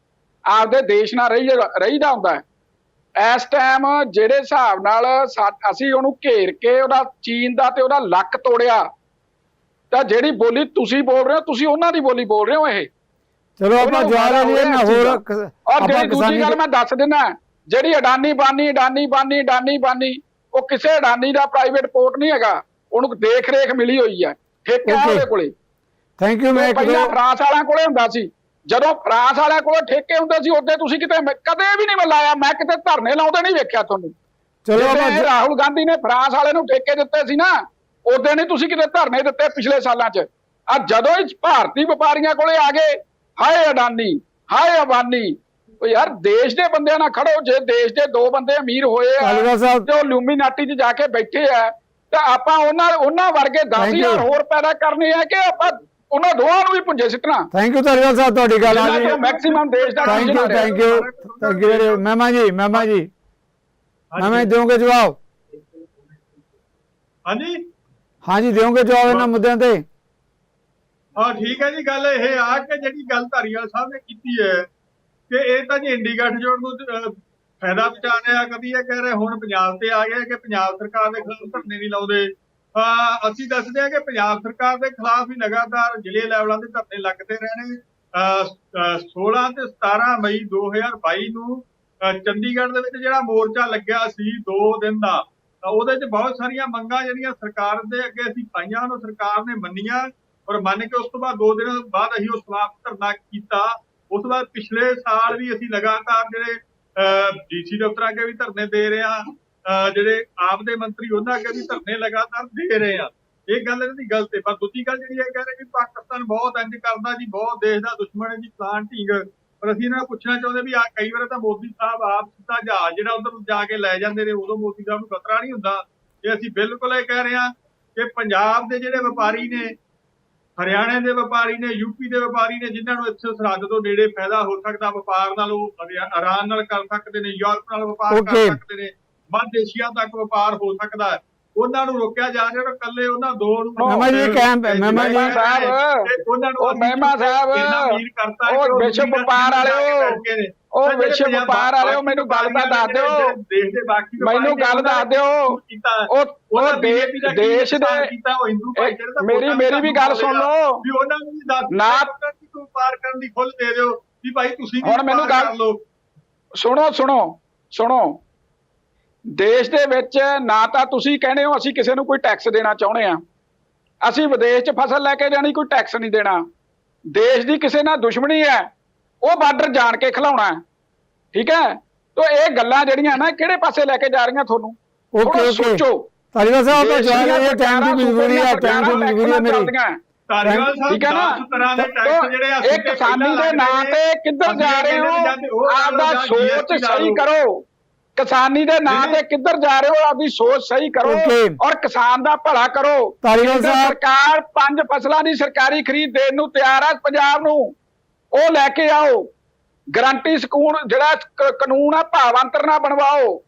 ਆਪਦੇ ਦੇਸ਼ ਨਾਲ ਰਹੀ ਰਹੀਦਾ ਹੁੰਦਾ ਹੈ। ਇਸ ਟਾਈਮ ਜਿਹੜੇ ਹਿਸਾਬ ਨਾਲ ਅਸੀਂ ਉਹਨੂੰ ਘੇਰ ਕੇ ਉਹਦਾ ਚੀਨ ਦਾ ਤੇ ਉਹਦਾ ਲੱਕ ਤੋੜਿਆ ਤਾਂ ਜਿਹੜੀ ਬੋਲੀ ਤੁਸੀਂ ਬੋਲ ਰਹੇ ਹੋ ਤੁਸੀਂ ਉਹਨਾਂ ਦੀ ਬੋਲੀ ਬੋਲ ਰਹੇ ਹੋ ਇਹ। ਚਲੋ ਆਪਾਂ ਫਾਇਦਾ ਲਈਏ ਨਾ ਹੋਰ ਔਰ ਆਪਾਂ ਜਿਹੜੀ ਦੂਜੀ ਗੱਲ ਮੈਂ ਦੱਸ ਦਿੰਦਾ ਜਿਹੜੀ ਅਡਾਨੀ ਬਾਨੀ ਅਡਾਨੀ ਬਾਨੀ ਅਡਾਨੀ ਬਾਨੀ ਉਹ ਕਿਸੇ ਅਡਾਨੀ ਦਾ ਪ੍ਰਾਈਵੇਟ ਪੋਰਟ ਨਹੀਂ ਹੈਗਾ ਉਹਨੂੰ ਦੇਖ ਰੇਖ ਮਿਲੀ ਹੋਈ ਹੈ। ਠੇਕਾ. ਉਹਦੇ ਕੋਲੇ? ਥੈਂਕ ਯੂ ਮੈਂ ਇੱਕ ਪਹਿਲਾਂ ਦੋ ਫਰਾਂਸ ਵਾਲਿਆਂ ਕੋਲੇ ਹੁੰਦਾ ਸੀ। ਜਦੋਂ ਫਰਾਂਸ ਵਾਲਿਆਂ ਕੋਲੇ ਠੇਕੇ ਹੁੰਦੇ ਸੀ ਉਹਦੇ ਤੁਸੀਂ ਕਿਤੇ ਮੈਂ- ਕਦੇ ਵੀ ਨਹੀਂ ਮਿਲਾਇਆ ਮੈਂ ਕਿਤੇ ਧਰਨੇ ਲਾਉਂਦੇ ਨਹੀਂ ਵੇਖਿਆ ਤੁਹਾਨੂੰ। ਚਲੋ ਆਪਾਂ ਇਹ ਜ- ਰਾਹੁਲ ਗਾਂਧੀ ਨੇ ਫਰਾਂਸ ਵਾਲੇ ਨੂੰ ਠੇਕੇ ਦਿੱਤੇ ਸੀ ਨਾ ਉਦੋਂ ਨਹੀਂ ਤੁਸੀਂ ਕਿਤੇ ਧਰਨੇ ਦਿੱਤੇ ਪਿਛਲੇ ਸਾਲਾਂ 'ਚ। ਆ ਜਦੋਂ ਹੀ ਭਾਰਤੀ ਵਪਾਰੀਆਂ ਕੋਲੇ ਆ ਗਏ ਹਾਏ ਅਡਾਨੀ ਹਾਏ ਅਬਾਨੀ ਉਹ ਯਾਰ ਦੇਸ਼ ਦੇ ਬੰਦਿਆਂ ਨਾਲ ਖੜੋ। ਜੇ ਦੇਸ਼ ਦੇ ਦੋ ਬੰਦੇ ਅਮੀਰ ਹੋਏ ਆ ਤਾਲੀਵਾਲ ਸਾਹਿਬ ਤੇ ਉਹ ਲੂਮੀਨਾਟੀ 'ਚ ਜਾ ਕੇ ਬੈਠੇ ਆ ਤਾਂ ਆਪਾਂ ਉਹਨਾਂ ਉਹਨਾਂ ਵਰਗੇ Thank you. 10000 ਹੋਰ ਪੈਦਾ ਕਰਨੇ ਆ ਕਿ ਆਪਾਂ ਉਹਨਾਂ ਦੋਹਾਂ ਨੂੰ ਵੀ ਪੁੰਜੇ ਸਿੱਟਣਾ। ਥੈਂਕ ਯੂ ਤਾਲੀਵਾਲ ਸਾਹਿਬ ਤੁਹਾਡੀ ਗੱਲ ਆ ਗਈ। ਮੈਕਸਿਮਮ ਦੇਸ਼ ਦਾ thank you. Thank you thank you very Mahima ji Mahima ਜੀ। ਮਹਿਮਾ ਜੀ ਦਿਓਗੇ ਜਵਾਬ? ਹਾਂਜੀ। ਹਾਂਜੀ ਦਿਓਗੇ ਜਵਾਬ ਇਹਨਾਂ ਮੁੱਦਿਆਂ ਤੇ? ਹਾਂ ਠੀਕ ਹੈ ਜੀ ਗੱਲ ਇਹ ਆ ਕਿ ਜਿਹੜੀ ਗੱਲ ਧਾਰੀਵਾਲ ਸਾਹਿਬ ਨੇ ਕੀਤੀ ਹੈ ਕਿ ਇਹ ਤਾਂ ਜੀ ਇੰਡੀ ਗੱਠਜੋੜ ਨੂੰ ਫਾਇਦਾ ਪਹੁੰਚਾ ਰਿਹਾ ਕਦੀ ਇਹ ਕਹਿ ਰਹੇ ਹੁਣ ਪੰਜਾਬ ਤੇ ਆ ਗਿਆ ਕਿ ਪੰਜਾਬ ਸਰਕਾਰ ਦੇ ਖਿਲਾਫ ਧਰਨੇ ਨਹੀਂ ਲਾਉਂਦੇ। ਅਸੀਂ ਦੱਸਦੇ ਹਾਂ ਕਿ ਪੰਜਾਬ ਸਰਕਾਰ ਦੇ ਖਿਲਾਫ ਹੀ ਲਗਾਤਾਰ ਜ਼ਿਲ੍ਹੇ ਲੈਵਲਾਂ ਦੇ ਧਰਨੇ ਲੱਗਦੇ ਰਹਿਣੇ ਅਹ, ਅਹ, 16 ਤੇ 17 ਮਈ 2022 ਨੂੰ ਚੰਡੀਗੜ੍ਹ ਦੇ ਵਿੱਚ ਜਿਹੜਾ ਮੋਰਚਾ ਲੱਗਿਆ ਸੀ 2 ਦਿਨ ਦਾ ਉਹਦੇ 'ਚ ਬਹੁਤ ਸਾਰੀਆਂ ਮੰਗਾਂ ਜਿਹੜੀਆਂ ਸਰਕਾਰ ਦੇ ਅੱਗੇ ਅਸੀਂ ਪਾਈਆਂ ਉਹਨੂੰ ਸਰਕਾਰ ਨੇ ਮੰਨੀਆਂ ਔਰ ਮੰਨ ਕੇ ਉਸ ਤੋਂ ਬਾਅਦ ਦੋ ਦਿਨ ਬਾਅਦ ਅਸੀਂ ਉਹ ਸਮਾਪਤ ਧਰਨਾ ਕੀਤਾ। ਉਸ ਤੋਂ ਬਾਅਦ ਪਿਛਲੇ ਸਾਲ ਵੀ ਅਸੀਂ ਲਗਾਤਾਰ ਜਿਹੜੇ ਡੀਸੀ ਦਫ਼ਤਰਾਂ ਅੱਗੇ ਵੀ ਧਰਨੇ ਦੇ ਰਹੇ ਹਾਂ। ਜਿਹੜੇ ਆਪ ਦੇ ਮੰਤਰੀ ਉਹਨਾਂ ਅੱਗੇ ਵੀ ਧਰਨੇ ਲਗਾਤਾਰ ਦੇ ਰਹੇ ਆ। ਇਹ ਗੱਲ ਇਹਦੀ ਗਲਤ ਹੈ। ਪਰ ਦੂਜੀ ਗੱਲ ਜਿਹੜੀ ਇਹ ਕਹਿ ਰਹੇ ਕਿ ਪਾਕਿਸਤਾਨ ਬਹੁਤ ਇੰਜ ਕਰਦਾ ਜੀ ਬਹੁਤ ਦੇਸ਼ ਦਾ ਦੁਸ਼ਮਣ ਹੈ ਜੀ ਪਲਾਨ ਢੀਂਗ। ਪਰ ਅਸੀਂ ਇਹਨਾਂ ਨੂੰ ਪੁੱਛਣਾ ਚਾਹੁੰਦੇ ਵੀ ਆ ਕਈ ਵਾਰ ਤਾਂ ਮੋਦੀ ਸਾਹਿਬ ਆਪ ਸਿੱਧਾ ਜਹਾਜ਼ ਜਿਹੜਾ ਉਧਰ ਜਾ ਕੇ ਲੈ ਜਾਂਦੇ ਨੇ ਉਦੋਂ ਮੋਦੀ ਸਾਹਿਬ ਨੂੰ ਖਤਰਾ ਨਹੀਂ ਹੁੰਦਾ। ਇਹ ਅਸੀਂ ਬਿਲਕੁਲ ਇਹ ਕਹਿ ਰਹੇ ਹਾਂ ਕਿ ਪੰਜਾਬ ਦੇ ਜਿਹੜੇ ਵਪਾਰੀ ਨੇ ਹਰਿਆਣੇ ਦੇ ਵਪਾਰੀ ਨੇ ਯੂਪੀ ਦੇ ਵਪਾਰੀ ਨੇ ਜਿਨ੍ਹਾਂ ਨੂੰ ਇੱਥੇ ਸਰਹੱਦ ਤੋਂ ਨੇੜੇ ਫਾਇਦਾ ਹੋ ਸਕਦਾ ਵਪਾਰ ਨਾਲ ਉਹ ਹਰਿਆ- ਇਰਾਨ ਨਾਲ ਕਰ ਸਕਦੇ ਨੇ ਯੂਰਪ ਨਾਲ ਵਪਾਰ ਕਰ. ਸਕਦੇ ਨੇ। ਮੱਧ ਏਸ਼ੀਆ ਤੱਕ ਵਪਾਰ ਹੋ ਸਕਦਾ ਹੈ ਉਹਨਾਂ ਨੂੰ ਰੋਕਿਆ ਜਾ ਰਿਹਾ ਔਰ ਕੱਲੇ ਉਹਨਾਂ ਦੋ ਨੂੰ ਮਹਿਮਾ ਜੀ, ਕੈਂਪ- ਮਹਿਮਾ ਜੀ। ਸਾਹਿਬ, ਤੇ ਉਹਨਾਂ ਨੂੰ ਉਹ ਮਹਿਮਾ ਸਾਹਿਬ, ਉਹ ਵਿਸ਼ਵ ਵਪਾਰ ਵਾਲਿਓ। ਉਹ ਵਿਸ਼ਵ ਵਪਾਰ ਵਾਲਿਓ, ਮੈਨੂੰ ਗੱਲ ਤਾਂ ਦੱਸ ਦਿਓ। ਮੈਨੂੰ ਗੱਲ ਦੱਸ ਦਿਓ। ਉਹ ਉਹ ਦੇਸ਼ ਦੇ ਮੇਰੀ ਮੇਰੀ ਵੀ ਗੱਲ ਸੁਣ ਲਓ ਵੀ ਉਹਨਾਂ ਨੂੰ ਵੀ ਦੱਸ ਨਾ- ਵਪਾਰ ਕਰਨ ਦੀ ਖੁੱਲ ਦੇ ਦਿਓ ਵੀ ਭਾਈ ਤੁਸੀਂ ਵੀ ਹੁਣ ਮੈਨੂੰ ਗੱਲ- ਸੁਣੋ ਸੁਣੋ ਸੁਣੋ ਦੇਸ਼ ਦੇ ਵਿੱਚ ਨਾ ਤਾਂ ਤੁਸੀਂ ਕਹਿੰਦੇ ਹੋ ਅਸੀਂ ਕਿਸੇ ਨੂੰ ਕੋਈ ਟੈਕਸ ਦੇਣਾ ਚਾਹੁੰਦੇ ਆ ਅਸੀਂ ਵਿਦੇਸ਼ 'ਚ ਫਸਲ ਲੈ ਕੇ ਜਾਣੀ ਕੋਈ ਟੈਕਸ ਨਹੀਂ ਦੇਣਾ। ਦੇਸ਼ ਦੀ ਕਿਸੇ ਨਾਲ ਦੁਸ਼ਮਣੀ ਹੈ ਉਹ ਬਾਰਡਰ ਜਾਣ ਕੇ ਖਿਲਾਉਣਾ ਹੈ। ਠੀਕ ਹੈ? ਤੋ ਇਹ ਗੱਲਾਂ ਜਿਹੜੀਆਂ ਨਾ ਕਿਹੜੇ ਪਾਸੇ ਲੈ ਕੇ ਜਾ ਰਹੀਆਂ ਤੁਹਾਨੂੰ? ਓਕੇ ਸੋਚੋ। ਤਾਲੀਵਾਲ ਸਾਹਿਬ ਤਾਂ ਦੀਆਂ ਇਹ ਟਾਈਮ ਦੀ ਮਜਬੂਰੀ ਹੈ ਟਾਈਮ ਦੀ ਮਜਬੂਰੀ ਹੈ ਮੇਰੀ ਸਾਹਿਬ ਠੀਕ ਹੈ ਨਾ? 10 ਤਰ੍ਹਾਂ ਦੇ ਟੈਕਸ ਜਿਹੜੇ ਕਿਸਾਨੀ ਦੇ ਨਾਂ ਤੇ ਕਿੱਧਰ ਜਾ ਰਹੇ ਹੋ? ਆਪਦਾ ਸੋਚ ਸਹੀ ਕਰੋ। ਕਿਸਾਨੀ ਦੇ ਨਾਂ ਤੇ ਕਿੱਧਰ ਜਾ ਰਹੇ ਹੋ? ਆਪਦੀ ਸੋਚ ਸਹੀ ਕਰੋ. ਔਰ ਕਿਸਾਨ ਦਾ ਭਲਾ ਕਰੋ। ਸਰਕਾਰ ਪੰਜ ਫਸਲਾਂ ਦੀ ਸਰਕਾਰੀ ਖਰੀਦ ਦੇਣ ਨੂੰ ਤਿਆਰ ਹੈ ਪੰਜਾਬ ਨੂੰ। ਉਹ ਲੈ ਕੇ ਆਓ। ਗਰੰਟੀ ਸਕੂਨ ਜਿਹੜਾ ਕਾਨੂੰਨ ਆ ਭਾਵਾਂਤਰ ਨਾ ਬਣਵਾਓ।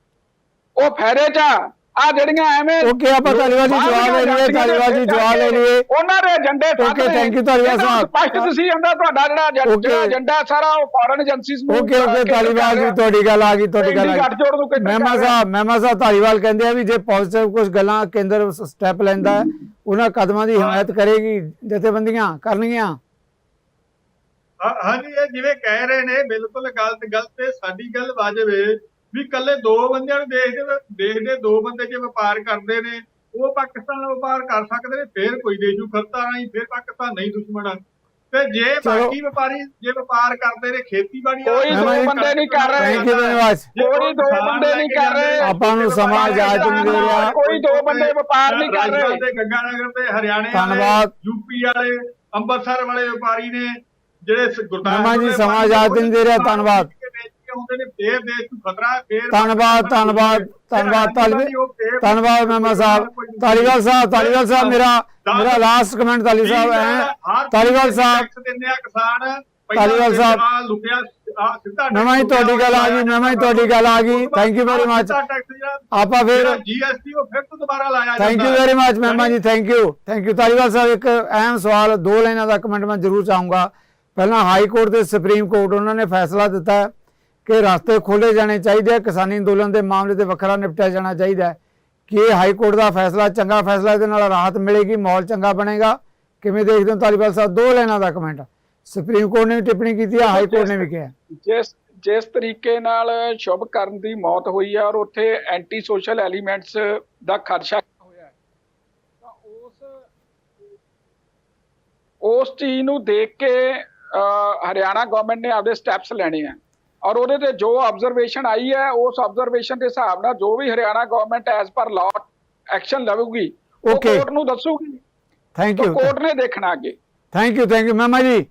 ਉਹ ਫਾਇਦੇ ਚ ਆ। ਆਹ ਜਿਹੜੀਆਂ ਐਵੇਂ Okay, ਆਪਾਂ ਧਾਲੀਵਾਲ ਜੀ ਜਵਾਬ ਲੈ ਲਈਏ, ਧਾਲੀਵਾਲ ਜੀ ਜਵਾਬ ਲੈ ਲਈਏ। ਉਹਨਾਂ ਦੇ ਏਜੰਡੇ Okay, thank you Dhaliwal Sahib. ਸਪਸ਼ਟ ਤੁਸੀਂ ਆਂਦਾ ਤੁਹਾਡਾ ਜਿਹੜਾ ਏਜੰਡਾ ਸਾਰਾ ਉਹ ਫੋਰਨ ਏਜੰਸੀਜ਼ ਨੂੰ ਓਕੇ ਓਕੇ ਧਾਲੀਵਾਲ ਜੀ ਤੁਹਾਡੀ ਗੱਲ ਆ ਗਈ ਤੁਹਾਡੀ ਗੱਲ ਆ ਗਈ। ਮਹਿਮਾ? ਸਾਹਿਬ ਮਹਿਮਾ ਸਾਹਿਬ ਧਾਲੀਵਾਲ ਕਹਿੰਦੇ ਆ ਵੀ ਜੇ ਪੋਜ਼ਿਟਿਵ ਕੁਝ ਗੱਲਾਂ ਕੇਂਦਰ ਸਟੈਪ ਲੈਂਦਾ ਹੈ ਉਹਨਾਂ ਕਦਮਾਂ ਦੀ ਹਮਾਇਤ ਕਰੇਗੀ ਜਥੇਬੰਦੀਆਂ ਕਰਨਗੀਆਂ। ਹਾਂ- ਹਾਂਜੀ ਇਹ ਜਿਵੇਂ ਕਹਿ ਰਹੇ ਨੇ ਬਿਲਕੁਲ ਗਲਤ ਗਲਤ ਤੇ ਸਾਡੀ ਗੱਲ ਵਾਜਬ ਹੈ ਵੀ ਕੱਲੇ ਦੋ ਬੰਦਿਆਂ ਨੂੰ ਦੇਸ਼ ਦੇ ਵਿੱਚ- ਦੇਸ਼ ਦੇ ਬੰਦੇ ਜੇ ਵਪਾਰ ਕਰਦੇ ਨੇ ਉਹ ਪਾਕਿਸਤਾਨ ਨਾਲ ਵਪਾਰ ਕਰ ਸਕਦੇ ਨੇ ਫਿਰ ਕੋਈ ਦੇਸ਼ ਨੂੰ ਖਤਰਾ ਨਹੀਂ ਫਿਰ ਪਾਕਿਸਤਾਨ ਨਹੀਂ ਦੁਸ਼ਮਣ। ਤੇ ਜੇ। ਬਾਕੀ ਵਪਾਰੀ ਜੇ ਵਪਾਰ ਕਰਦੇ ਨੇ ਖੇਤੀਬਾੜੀ ਕੋਈ ਦੋ ਬੰਦੇ ਨਹੀਂ ਕਰ ਰਹੇ। ਥੈਂਕ ਯੂ ਵੈਰੀ ਮਚ ਜੇ ਕੋਈ ਦੋ ਬੰਦੇ ਨਹੀਂ ਕਰ ਰਹੇ। ਆਪਾਂ ਨੂੰ ਸਮਾਂ ਇਜਾਜ਼ਤ ਨਹੀਂ ਦੇ ਰਿਹਾ। ਕੋਈ ਦੋ ਬੰਦੇ ਵਪਾਰ ਨਹੀਂ ਕਰ ਰਹੇ। ਤੇ ਗੰਗਾਨਗਰ ਤੇ ਹਰਿਆਣੇ ਧੰਨਵਾਦ। ਯੂਪੀ ਵਾਲੇ ਅੰਮ੍ਰਿਤਸਰ ਵਾਲੇ ਵਪਾਰੀ ਨੇ ਜਿਹੜੇ ਗੁਰਦਾਸਪੁਰ ਜੀ, ਸਮਾਂ ਇਜਾਜ਼ਤ ਨਹੀਂ ਦੇ ਰਿਹਾ, ਧੰਨਵਾਦ। ਆਉਂਦੇ ਨੇ ਫੇਰ ਦੇਸ਼ ਨੂੰ ਖਤਰਾ ਹੈ, ਫੇਰ ਧੰਨਵਾਦ ਧੰਨਵਾਦ ਧੰਨਵਾਦ ਤਾਲੀਵਾਲ ਧੰਨਵਾਦ ਮਹਿਮਾ ਸਾਹਿਬ ਤਾਲੀਵਾਲ ਸਾਹਿਬ ਤਾਲੀਵਾਲ ਸਾਹਿਬ ਮੇਰਾ ਮੇਰਾ ਲਾਸਟ ਕਮੈਂਟ ਤਾਲੀ ਸਾਹਿਬ ਹੈ ਤਾਲੀਵਾਲ ਸਾਹਿਬ ਟੈਕਸ ਦਿੰਦੇ ਆ ਕਿਸਾਨ ਤਾਲੀਵਾਲ ਸਾਹਿਬ। ਆਹ ਲੁਕਿਆ ਆਹ ਸਿੱਧਾ ਮਹਿਮਾ ਜੀ ਤੁਹਾਡੀ ਗੱਲ ਆ ਗਈ ਮਹਿਮਾ ਜੀ ਤੁਹਾਡੀ ਗੱਲ ਆ ਗਈ ਥੈਂਕ ਯੂ ਵੈਰੀ ਮਚ ਆਪਾਂ ਫਿਰ ਜੀਐਸਟੀ ਉਹ ਫਿਰ ਤੋਂ ਦੁਬਾਰਾ ਲਾਇਆ thank you very much Mahima ji thank you thank you Taliwal sahib ਇੱਕ ਅਹਿਮ ਸਵਾਲ ਦੋ ਲਾਈਨਾਂ ਦਾ ਕਮੈਂਟ ਮੈਂ ਜ਼ਰੂਰ ਚਾਹੂੰਗਾ ਪਹਿਲਾਂ ਹਾਈ ਕੋਰਟ ਤੇ ਸੁਪਰੀਮ ਕੋਰਟ ਉਹਨਾਂ ਨੇ ਫੈਸਲਾ ਦਿੱਤਾ ਹੈ ਕਿ ਰਸਤੇ ਖੋਲੇ ਜਾਣੇ ਚਾਹੀਦੇ ਆ, ਕਿਸਾਨੀ ਅੰਦੋਲਨ ਦੇ ਮਾਮਲੇ ਤੇ ਵੱਖਰਾ ਨਿਪਟਿਆ ਜਾਣਾ ਚਾਹੀਦਾ ਹੈ। ਕਿ ਇਹ ਹਾਈ ਕੋਰਟ ਦਾ ਫੈਸਲਾ, ਚੰਗਾ ਫੈਸਲਾ, ਇਹਦੇ ਨਾਲ ਰਾਹਤ ਮਿਲੇਗੀ, ਮਾਹੌਲ ਚੰਗਾ ਬਣੇਗਾ? ਕਿਵੇਂ ਦੇਖਦੇ ਹੋ ਤਾਲੀਵਾਲ ਸਾਹਿਬ, ਦੋ ਲਾਈਨਾਂ ਦਾ ਕਮੈਂਟ। ਸੁਪਰੀਮ ਕੋਰਟ ਨੇ ਵੀ ਟਿੱਪਣੀ ਕੀਤੀ ਹੈ ਹਾਈ ਕੋਰਟ ਨੇ ਵੀ ਕਿਹਾ। ਜਿਸ ਜਿਸ ਤਰੀਕੇ ਨਾਲ ਸ਼ੁਭ ਕਰਨ ਦੀ ਮੌਤ ਹੋਈ ਹੈ ਔਰ ਉੱਥੇ ਐਂਟੀ ਸੋਸ਼ਲ ਐਲੀਮੈਂਟਸ ਦਾ ਖਦਸ਼ਾ ਹੋਇਆ ਤਾਂ ਉਸ ਉਸ ਚੀਜ਼ ਨੂੰ ਦੇਖ ਕੇ ਹਰਿਆਣਾ ਗਵਰਨਮੈਂਟ ਨੇ ਆਪਦੇ ਸਟੈਪਸ ਲੈਣੇ ਆ। ਔਰ ਉਹਦੇ ਤੇ ਜੋ ਆਬਜ਼ਰਵੇਸ਼ਨ ਆਈ ਹੈ ਉਸ ਆਬਜ਼ਰਵੇਸ਼ਨ ਦੇ ਹਿਸਾਬ ਨਾਲ ਜੋ ਵੀ Haryana government as per law action ਲਵੇਗੀ ਉਹ. ਕੋਰਟ ਨੂੰ ਦੱਸੂਗੀ। ਥੈਂਕ ਤਾਂ ਯੂ ਕੋਰਟ ਨੇ ਦੇਖਣਾ ਅੱਗੇ। Thank you thank you Mahima ਜੀ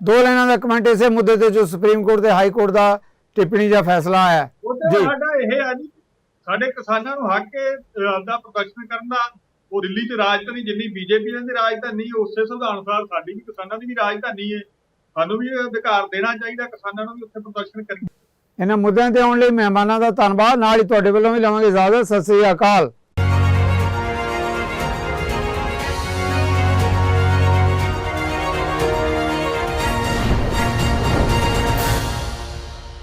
ਦੋ ਲਾਈਨਾਂ ਦਾ ਕਮੈਂਟ ਇਸੇ ਮੁੱਦੇ ਤੇ ਜੋ ਸੁਪਰੀਮ ਕੋਰਟ ਤੇ ਹਾਈ ਕੋਰਟ ਦਾ ਟਿੱਪਣੀ ਜਾਂ ਫੈਸਲਾ ਆਇਆ ਜੀ। ਸਾਡਾ ਇਹ ਆ ਜੀ ਸਾਡੇ ਕਿਸਾਨਾਂ ਨੂੰ ਹੱਕ ਹੈ ਆਪਦਾ ਪ੍ਰੋਟੈਕਸ਼ਨ ਕਰਨ ਦਾ ਉਹ ਦਿੱਲੀ 'ਚ ਰਾਜਧਾਨੀ ਜਿੰਨੀ ਬੀਜੇਪੀ ਦੀ ਰਾਜਧਾਨੀ ਉਸੇ ਸੰਵਿਧਾਨ ਅਨੁਸਾਰ ਸਾਡੀ ਵੀ ਕਿਸਾਨਾਂ ਦੀ ਵੀ ਰਾਜਧਾਨੀ ਹੈ। ਸਾਨੂੰ ਵੀ ਇਹ ਅਧਿਕਾਰ ਦੇਣਾ ਚਾਹੀਦਾ, ਕਿਸਾਨਾਂ ਨੂੰ ਵੀ ਉੱਥੇ ਪ੍ਰੋਟੈਕਸ਼ਨ ਕਰੀਏ। ਇਹਨਾਂ ਮੁੱਦਿਆਂ ਤੇ ਆਉਣ ਲਈ ਮਹਿਮਾਨਾਂ ਦਾ ਧੰਨਵਾਦ। ਨਾਲ ਹੀ ਤੁਹਾਡੇ ਵੱਲੋਂ ਵੀ ਲਵਾਂਗੇ ਇਜਾਜ਼ਤ। ਸਤਿ ਸ੍ਰੀ ਅਕਾਲ।